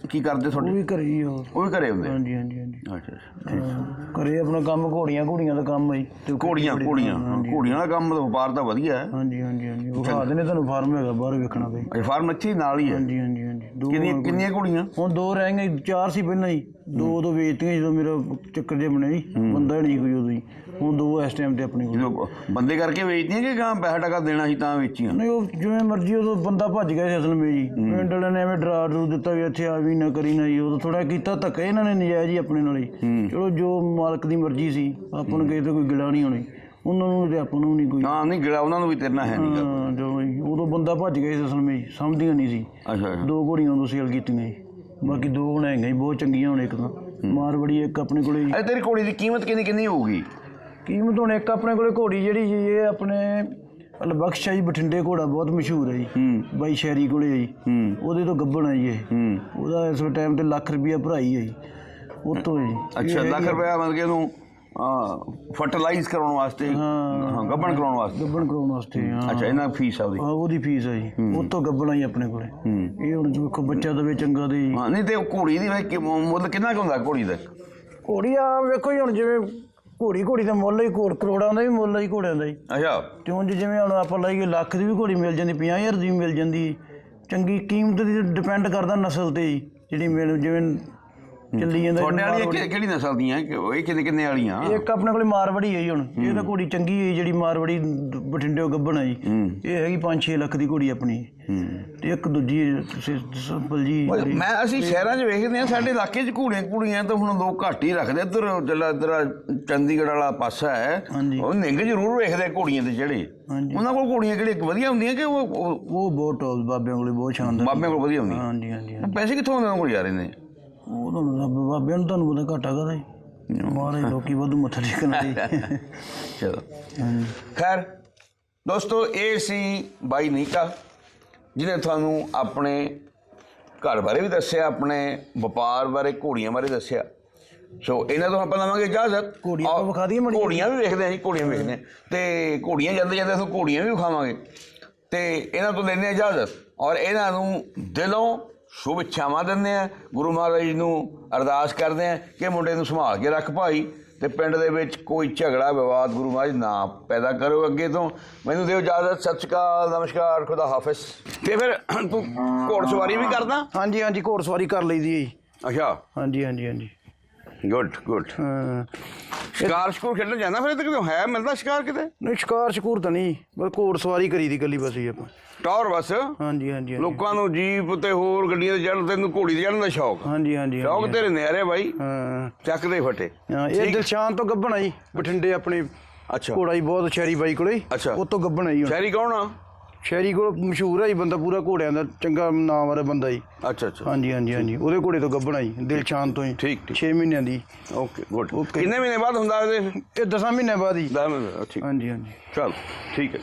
ਕੀ ਕਰਦੇ ਉਹ ਤੁਹਾਡੇ ਵੀ ਘਰੇ ਹੀ ਉਹ। ਉਹ ਵੀ ਘਰੇ ਹੁੰਦੇ ਹਾਂਜੀ ਹਾਂਜੀ ਹਾਂਜੀ। ਅੱਛਾ ਅੱਛਾ। ਘਰੇ ਆਪਣਾ ਕੰਮ ਘੋੜੀਆਂ ਘੋੜੀਆਂ ਦਾ ਕੰਮ ਹੈ ਤੇ ਉਹ ਘੋੜੀਆਂ ਘੋੜੀਆਂ। ਘੋੜੀਆਂ ਦਾ ਕੰਮ ਤਾਂ ਵਪਾਰ ਤਾਂ ਵਧੀਆ ਹੈ। ਹਾਂਜੀ ਹਾਂਜੀ ਹਾਂਜੀ। ਉਹ ਨੇ ਤੁਹਾਨੂੰ ਫਾਰਮ ਹੈਗਾ ਬਾਹਰ ਵੇਖਣਾ ਪਈ ਇਹ ਫਾਰਮ ਹੀ ਨਾਲ ਹੀ ਹੈ? ਹਾਂਜੀ ਹਾਂਜੀ ਦੋ ਕਿੰਨੀਆਂ ਕਿੰਨੀਆਂ ਘੋੜੀਆਂ ਹੁਣ ਦੋ ਰਹਿ ਗਏ ਚਾਰ ਸੀ ਪਹਿਲਾਂ ਹੀ ਦੋ ਦੋ ਵੇਚਤੀਆਂ ਜਦੋਂ ਮੇਰਾ ਚੱਕਰ ਜਿਹਾ ਬਣਿਆ ਜੀ। ਬੰਦਾ ਨਹੀਂ ਕੋਈ ਉਦੋਂ ਹੀ ਹੁਣ ਦੋ ਇਸ ਟਾਈਮ ਤੇ ਆਪਣੀ ਕੋਲ। ਬੰਦੇ ਕਰਕੇ ਵੇਚਦੀਆਂ ਕਿ ਗਾਂ ਪੈਸਾ ਟਕਾ ਦੇਣਾ ਸੀ ਤਾਂ ਵੇਚੀਆਂ? ਨਹੀਂ ਉਹ ਜਿਵੇਂ ਮਰਜ਼ੀ ਉਦੋਂ ਬੰਦਾ ਭੱਜ ਗਿਆ ਸੀ ਅਸਲ ਵਿੱਚ ਜੀ। ਪਿੰਡ ਵਾਲਿਆਂ ਨੇ ਐਵੇਂ ਡਰਾ ਡਰੂ ਦਿੱਤਾ ਵੀ ਇੱਥੇ ਆ ਵੀ ਨਾ ਕਰੀ ਨਾ ਜੀ। ਉਦੋਂ ਥੋੜਾ ਕੀਤਾ ਧੱਕਾ ਇਹਨਾਂ ਨੇ ਨਜਾਇਜ਼ ਹੀ ਆਪਣੇ ਨਾਲ ਹੀ। ਚਲੋ ਜੋ ਮਾਲਕ ਦੀ ਮਰਜ਼ੀ ਸੀ ਆਪਾਂ ਨੂੰ ਕਿਸੇ ਤੇ ਕੋਈ ਗਿਲਾ ਨਹੀਂ ਹੋਣੀ ਉਹਨਾਂ ਨੂੰ ਤੇ ਆਪਾਂ ਨੂੰ ਨਹੀਂ ਕੋਈ। ਹਾਂ ਨਹੀਂ ਗਿਲਾ ਉਹਨਾਂ ਨੂੰ ਵੀ ਤੇਰਨਾ ਹੈ ਨਹੀਂ ਹਾਂ, ਜੋ ਜੀ, ਉਦੋਂ ਬੰਦਾ ਭੱਜ ਗਿਆ ਸੀ ਅਸਲ ਵਿੱਚ ਸਮਝਦੀਆਂ ਨਹੀਂ ਸੀ। ਅੱਛਾ ਅੱਛਾ। ਦੋ ਘੋੜੀਆਂ ਉਦੋਂ ਸੇਲ ਕੀਤੀਆਂ ਜੀ ਬਾਕੀ ਦੋ ਹੁਣ ਹੈਗੀਆਂ ਜੀ ਬਹੁਤ ਚੰਗੀਆਂ ਹੁਣ ਇੱਕ ਤਾਂ। ਮਾਰਵੜੀ ਇੱਕ ਆਪਣੇ ਕੋਲੇ ਜੀ ਇਹ ਤੇਰੀ ਘੋੜੀ ਦੀ ਕੀਮਤ ਕਿੰਨੀ ਕਿੰਨੀ ਹੋਊਗੀ? ਕੀਮਤ ਹੁਣ ਇੱਕ ਆਪਣੇ ਕੋਲੇ ਘੋੜੀ ਜਿਹੜੀ ਜੀ ਇਹ ਆਪਣੇ ਲਬਖਸ਼ਾ ਜੀ ਬਠਿੰਡੇ ਘੋੜਾ ਬਹੁਤ ਮਸ਼ਹੂਰ ਹੈ ਜੀ। ਹੂੰ। ਬਾਈ ਸ਼ੈਰੀ ਕੋਲੇ ਹੈ ਜੀ। ਹੂੰ। ਉਹਦੇ ਤੋਂ ਗੱਬਣ ਹੈ ਜੀ ਇਹ। ਹੂੰ। ਉਹਦਾ ਇਸ ਟਾਈਮ ਤੇ ਲੱਖ ਰੁਪਈਆ ਭਰਾਈ ਹੈ ਜੀ। ਉਹ ਤੋਂ ਹੈ। ਜੀ ਅੱਛਾ ਇਹ ਲੱਖ ਰੁਪਇਆ ਮਤਲਬ ਕਿ ਇਹਨੂੰ ਫਰਟੀਲਾਈਜ਼ ਕਰਾਉਣ ਵਾਸਤੇ ਹਾਂ। ਗੱਬਣ ਕਰਾਉਣ ਵਾਸਤੇ। ਗੱਬਣ ਕਰਾਉਣ ਵਾਸਤੇ ਹਾਂ। ਅੱਛਾ ਇਹਨਾਂ ਫੀਸ ਆ ਉਹਦੀ? ਹਾਂ, ਉਹਦੀ ਫੀਸ ਹੈ ਜੀ। ਉਹ ਤੋਂ ਗੱਬਣਾ ਹੀ ਆਪਣੇ ਕੋਲੇ। ਹੂੰ। ਇਹ ਹੁਣ ਵੇਖੋ ਬੱਚਾ ਦਵੇ ਚੰਗਾ ਦੇ। ਹਾਂ ਨਹੀਂ ਤੇ ਘੋੜੀ ਦੀ ਕਿ- ਮੁੱਲ ਕਿੰਨਾ ਕੁ ਹੁੰਦਾ ਘੋੜੀ ਦਾ? ਘੋੜੀ ਆ ਵੇਖੋ ਜੀ ਹੁਣ ਜਿਵੇਂ ਘੋੜੀ ਘੋੜੀ ਦਾ ਮੁੱਲ ਹੀ ਕਰੋੜ ਕਰੋੜਾਂ ਦਾ ਵੀ ਮੁੱਲ ਹੀ ਘੋੜਿਆਂ ਦਾ ਜੀ ਅੱਛਾ। ਉਂਝ ਜਿਵੇਂ ਹੁਣ ਆਪਾਂ ਲਾਈਏ ਲੱਖ ਦੀ ਵੀ ਘੋੜੀ ਮਿਲ ਜਾਂਦੀ 50000 ਦੀ ਵੀ ਮਿਲ ਜਾਂਦੀ ਚੰਗੀ ਕੀਮਤ ਦੀ ਡਿਪੈਂਡ ਕਰਦਾ ਨਸਲ ਤੇ ਹੀ ਜਿਹੜੀ ਮਿਲ ਜਿਵੇਂ ਚੱਲੀ ਜਾਂਦਾ ਤੁਹਾਡੇ। ਕਿ- ਕਿਹੜੀ ਨਸਲ ਦੀਆਂ? ਕਿ- ਇਹ ਕਿੰਨੇ ਕਿੰਨੇ ਵਾਲੀਆਂ? ਇੱਕ ਆਪਣੇ ਕੋਲੇ ਮਾਰਵੜੀ ਹੈ ਜੀ ਹੁਣ। ਇਹ ਤਾਂ ਘੋੜੀ ਚੰਗੀ ਹੈ ਜਿਹੜੀ ਮਾਰਵੜੀ ਦ- ਬਠਿੰਡੇੋਂ ਗੱਭਣ ਹੈ ਜੀ। ਹੂੰ। ਇਹ ਹੈਗੀ 5-6 ਲੱਖ ਦੀ ਘੋੜੀ ਆਪਣੀ। ਤੇ ਇੱਕ ਦੂਜੀ ਸਿੰਪਲ ਜੀ ਓਏ, ਮੈਂ ਅਸੀਂ ਸ਼ਹਿਰਾਂ 'ਚ ਵੇਖਦੇ ਹਾਂ ਸਾਡੇ ਇਲਾਕੇ 'ਚ ਘੋੜੀਆਂ ਘੋੜੀਆਂ ਤਾਂ ਹੁਣ ਲੋਕ ਘੱਟ ਹੀ ਰੱਖਦੇ ਇੱਧਰ ਜਿਹੜਾ ਇੱਧਰ ਚੰਡੀਗੜ੍ਹ ਵਾਲਾ ਪਾਸਾ ਹੈ ਹਾਂਜੀ। ਉਹ ਨਿੰਗ ਜ਼ਰੂਰ ਵੇਖਦੇ ਆ ਘੋੜੀਆਂ ਦੇ ਜਿਹੜੇ। ਹਾਂਜੀ। ਉਹਨਾਂ ਕੋਲ ਘੋੜੀਆਂ ਕਿਹੜੇ ਵਧੀਆ ਹੁੰਦੀਆਂ ਕਿ ਉਹ ਉਹ ਉਹ ਬਹੁਤ ਟੌਪ ਬਾਬਿਆਂ ਕੋਲੇ ਬਹੁਤ ਸ਼ਾਨਦਾਰ ਬਾਬਿਆਂ ਕੋਲ ਵਧੀਆ ਹੁੰਦੀਆਂ? ਹਾਂਜੀ ਹਾਂਜੀ ਹਾਂਜੀ। ਪੈਸੇ ਕਿੱਥੋਂ ਆਉਂਦੇ ਉਹਨਾਂ ਕੋਲ ਯਾਰ ਇਹਨੇ ਉਹ ਤੁਹਾਨੂੰ ਰੱਬ ਬਾਬਿਆਂ ਨੂੰ ਤੁਹਾਨੂੰ ਪਤਾ ਘਾਟਾ ਕਦਾ ਮਾਰੇ ਲੋਕੀ ਵਾਧੂ ਮੱਥਾ ਟੇਕਣ ਆਏ ਚਲੋ। ਖੈਰ ਦੋਸਤੋ ਇਹ ਸੀ ਬਾਈ ਨੀਕਾ ਜਿਹਨੇ ਤੁਹਾਨੂੰ ਆਪਣੇ ਘਰ ਬਾਰੇ ਵੀ ਦੱਸਿਆ ਆਪਣੇ ਵਪਾਰ ਬਾਰੇ ਘੋੜੀਆਂ ਬਾਰੇ ਦੱਸਿਆ। ਸੋ ਇਹਨਾਂ ਤੋਂ ਆਪਾਂ ਲਵਾਂਗੇ ਇਜਾਜ਼ਤ। ਘੋੜੀਆਂ ਔਰ ਵਿਖਾ ਦਈਏ ਮਾੜੀ? ਘੋੜੀਆਂ ਵੀ ਵੇਖਦੇ ਹਾਂ ਜੀ ਘੋੜੀਆਂ ਵੇਖਦੇ ਹਾਂ ਤੇ ਘੋੜੀਆਂ ਜਾਂਦੇ ਜਾਂਦੇ ਅਸੀਂ ਘੋੜੀਆਂ ਵੀ ਵਿਖਾਵਾਂਗੇ। ਤੇ ਇਹਨਾਂ ਤੋਂ ਹਾਂ ਇਜਾਜ਼ਤ। ਔਰ ਇਹਨਾਂ ਨੂੰ ਦਿਲੋਂ ਸ਼ੁਭ ਇੱਛਾਵਾਂ ਦਿੰਦੇ ਆ ਗੁਰੂ ਮਹਾਰਾਜ ਜੀ ਨੂੰ ਅਰਦਾਸ ਕਰਦੇ ਆ ਕਿ ਮੁੰਡੇ ਨੂੰ ਸੰਭਾਲ ਕੇ ਰੱਖ ਭਾਈ ਤੇ ਪਿੰਡ ਦੇ ਵਿੱਚ ਕੋਈ ਝਗੜਾ ਵਿਵਾਦ ਗੁਰੂ ਮਹਾਰਾਜ ਨਾ ਪੈਦਾ ਕਰੋ ਅੱਗੇ ਤੋਂ। ਮੈਨੂੰ ਦਿਓ ਇਜਾਜ਼ਤ ਸਤਿ ਸ਼੍ਰੀ ਅਕਾਲ ਨਮਸਕਾਰ ਖੁਦਾ ਹਾਫਿਜ਼। ਤੇ ਫਿਰ ਤੂੰ ਘੋੜਸਵਾਰੀ ਵੀ ਕਰਦਾ? ਹਾਂਜੀ ਹਾਂਜੀ ਘੋੜਸਵਾਰੀ ਕਰ ਲਈਦੀ ਹੈ ਜੀ। ਅੱਛਾ। ਹਾਂਜੀ ਹਾਂਜੀ ਹਾਂਜੀ। ਗੁੱਡ ਗੁੱਡ ਹਾਂ। ਸ਼ਿਕਾਰ ਸ਼ਿਕਾਰ ਖੇਡਣ ਜਾਂਦਾ ਫਿਰ ਇੱਥੇ ਕਿਤੇ? ਹੈ ਮਿਲਦਾ ਸ਼ਿਕਾਰ ਕਿਤੇ? ਨਹੀਂ ਸ਼ਿਕਾਰ ਸ਼ਕੂਰ ਤਾਂ ਨਹੀਂ। ਬਸ ਘੋੜਸਵਾਰੀ ਕਰੀ ਦੀ ਗੱਲੀ ਬਸ ਹੀ ਆਪਾਂ। ਟੌਰ ਬਸ? ਹਾਂਜੀ ਹਾਂਜੀ ਹਾਂਜੀ। ਲੋਕਾਂ ਨੂੰ ਜੀਪ ਤੇ ਹੋਰ ਗੱਡੀਆਂ ਤੇ ਚੜ੍ਹਨ ਤੈਨੂੰ ਘੋੜੀ ਤੇ ਚੜ੍ਹਨ ਦਾ ਸ਼ੌਕ? ਹਾਂਜੀ ਹਾਂਜੀ ਸ਼ੌਕ ਹਾਂਜੀ। ਤੇਰੇ ਨਿਆਰੇ ਬਾਈ। ਹਾਂ। ਚੱਕਦੇ ਫਟੇ। ਹਾਂ, ਇਹ ਦਿਲਸ਼ਾਨ ਤੋਂ ਗੱਭਣ ਜੀ ਬਠਿੰਡੇ ਆਪਣੇ ਅੱਛਾ। ਘੋੜਾ ਜੀ ਬਹੁਤ ਸ਼ਹਿਰੀ ਬਾਈ ਕੋਲੇ। ਅੱਛਾ। ਉਹ ਤੋਂ ਗੱਭਣ ਜੀ ਹੁਣ। ਸ਼ਹਿਰੀ ਕੌਣ ਆ? ਸ਼ਹਿਰੀ ਕੋਲ ਮਸ਼ਹੂਰ ਹੈ ਜੀ ਬੰਦਾ ਪੂਰਾ ਘੋੜਿਆਂ ਦਾ ਚੰਗਾ ਨਾਮ ਵਾਲਾ ਬੰਦਾ ਜੀ। ਅੱਛਾ ਅੱਛਾ। ਹਾਂਜੀ ਹਾਂਜੀ ਹਾਂਜੀ। ਉਹਦੇ ਘੋੜੇ ਤੋਂ ਗੱਭਣ ਜੀ ਦਿਲਸ਼ਾਨ ਤੋਂ ਹੀ ਠੀਕ, ਠੀਕ। 6 ਮਹੀਨਿਆਂ ਦੀ। Okay good. ਕਿੰਨੇ ਮਹੀਨੇ ਬਾਅਦ ਹੁੰਦਾ ਇਹਦੇ? ਇਹ 10 ਮਹੀਨਿਆਂ ਬਾਅਦ ਹੀ ਦਸ ਮਹੀਨੇ ਠੀਕ। ਹਾਂਜੀ ਹਾਂਜੀ। ਚਲ ਠੀਕ ਹੈ।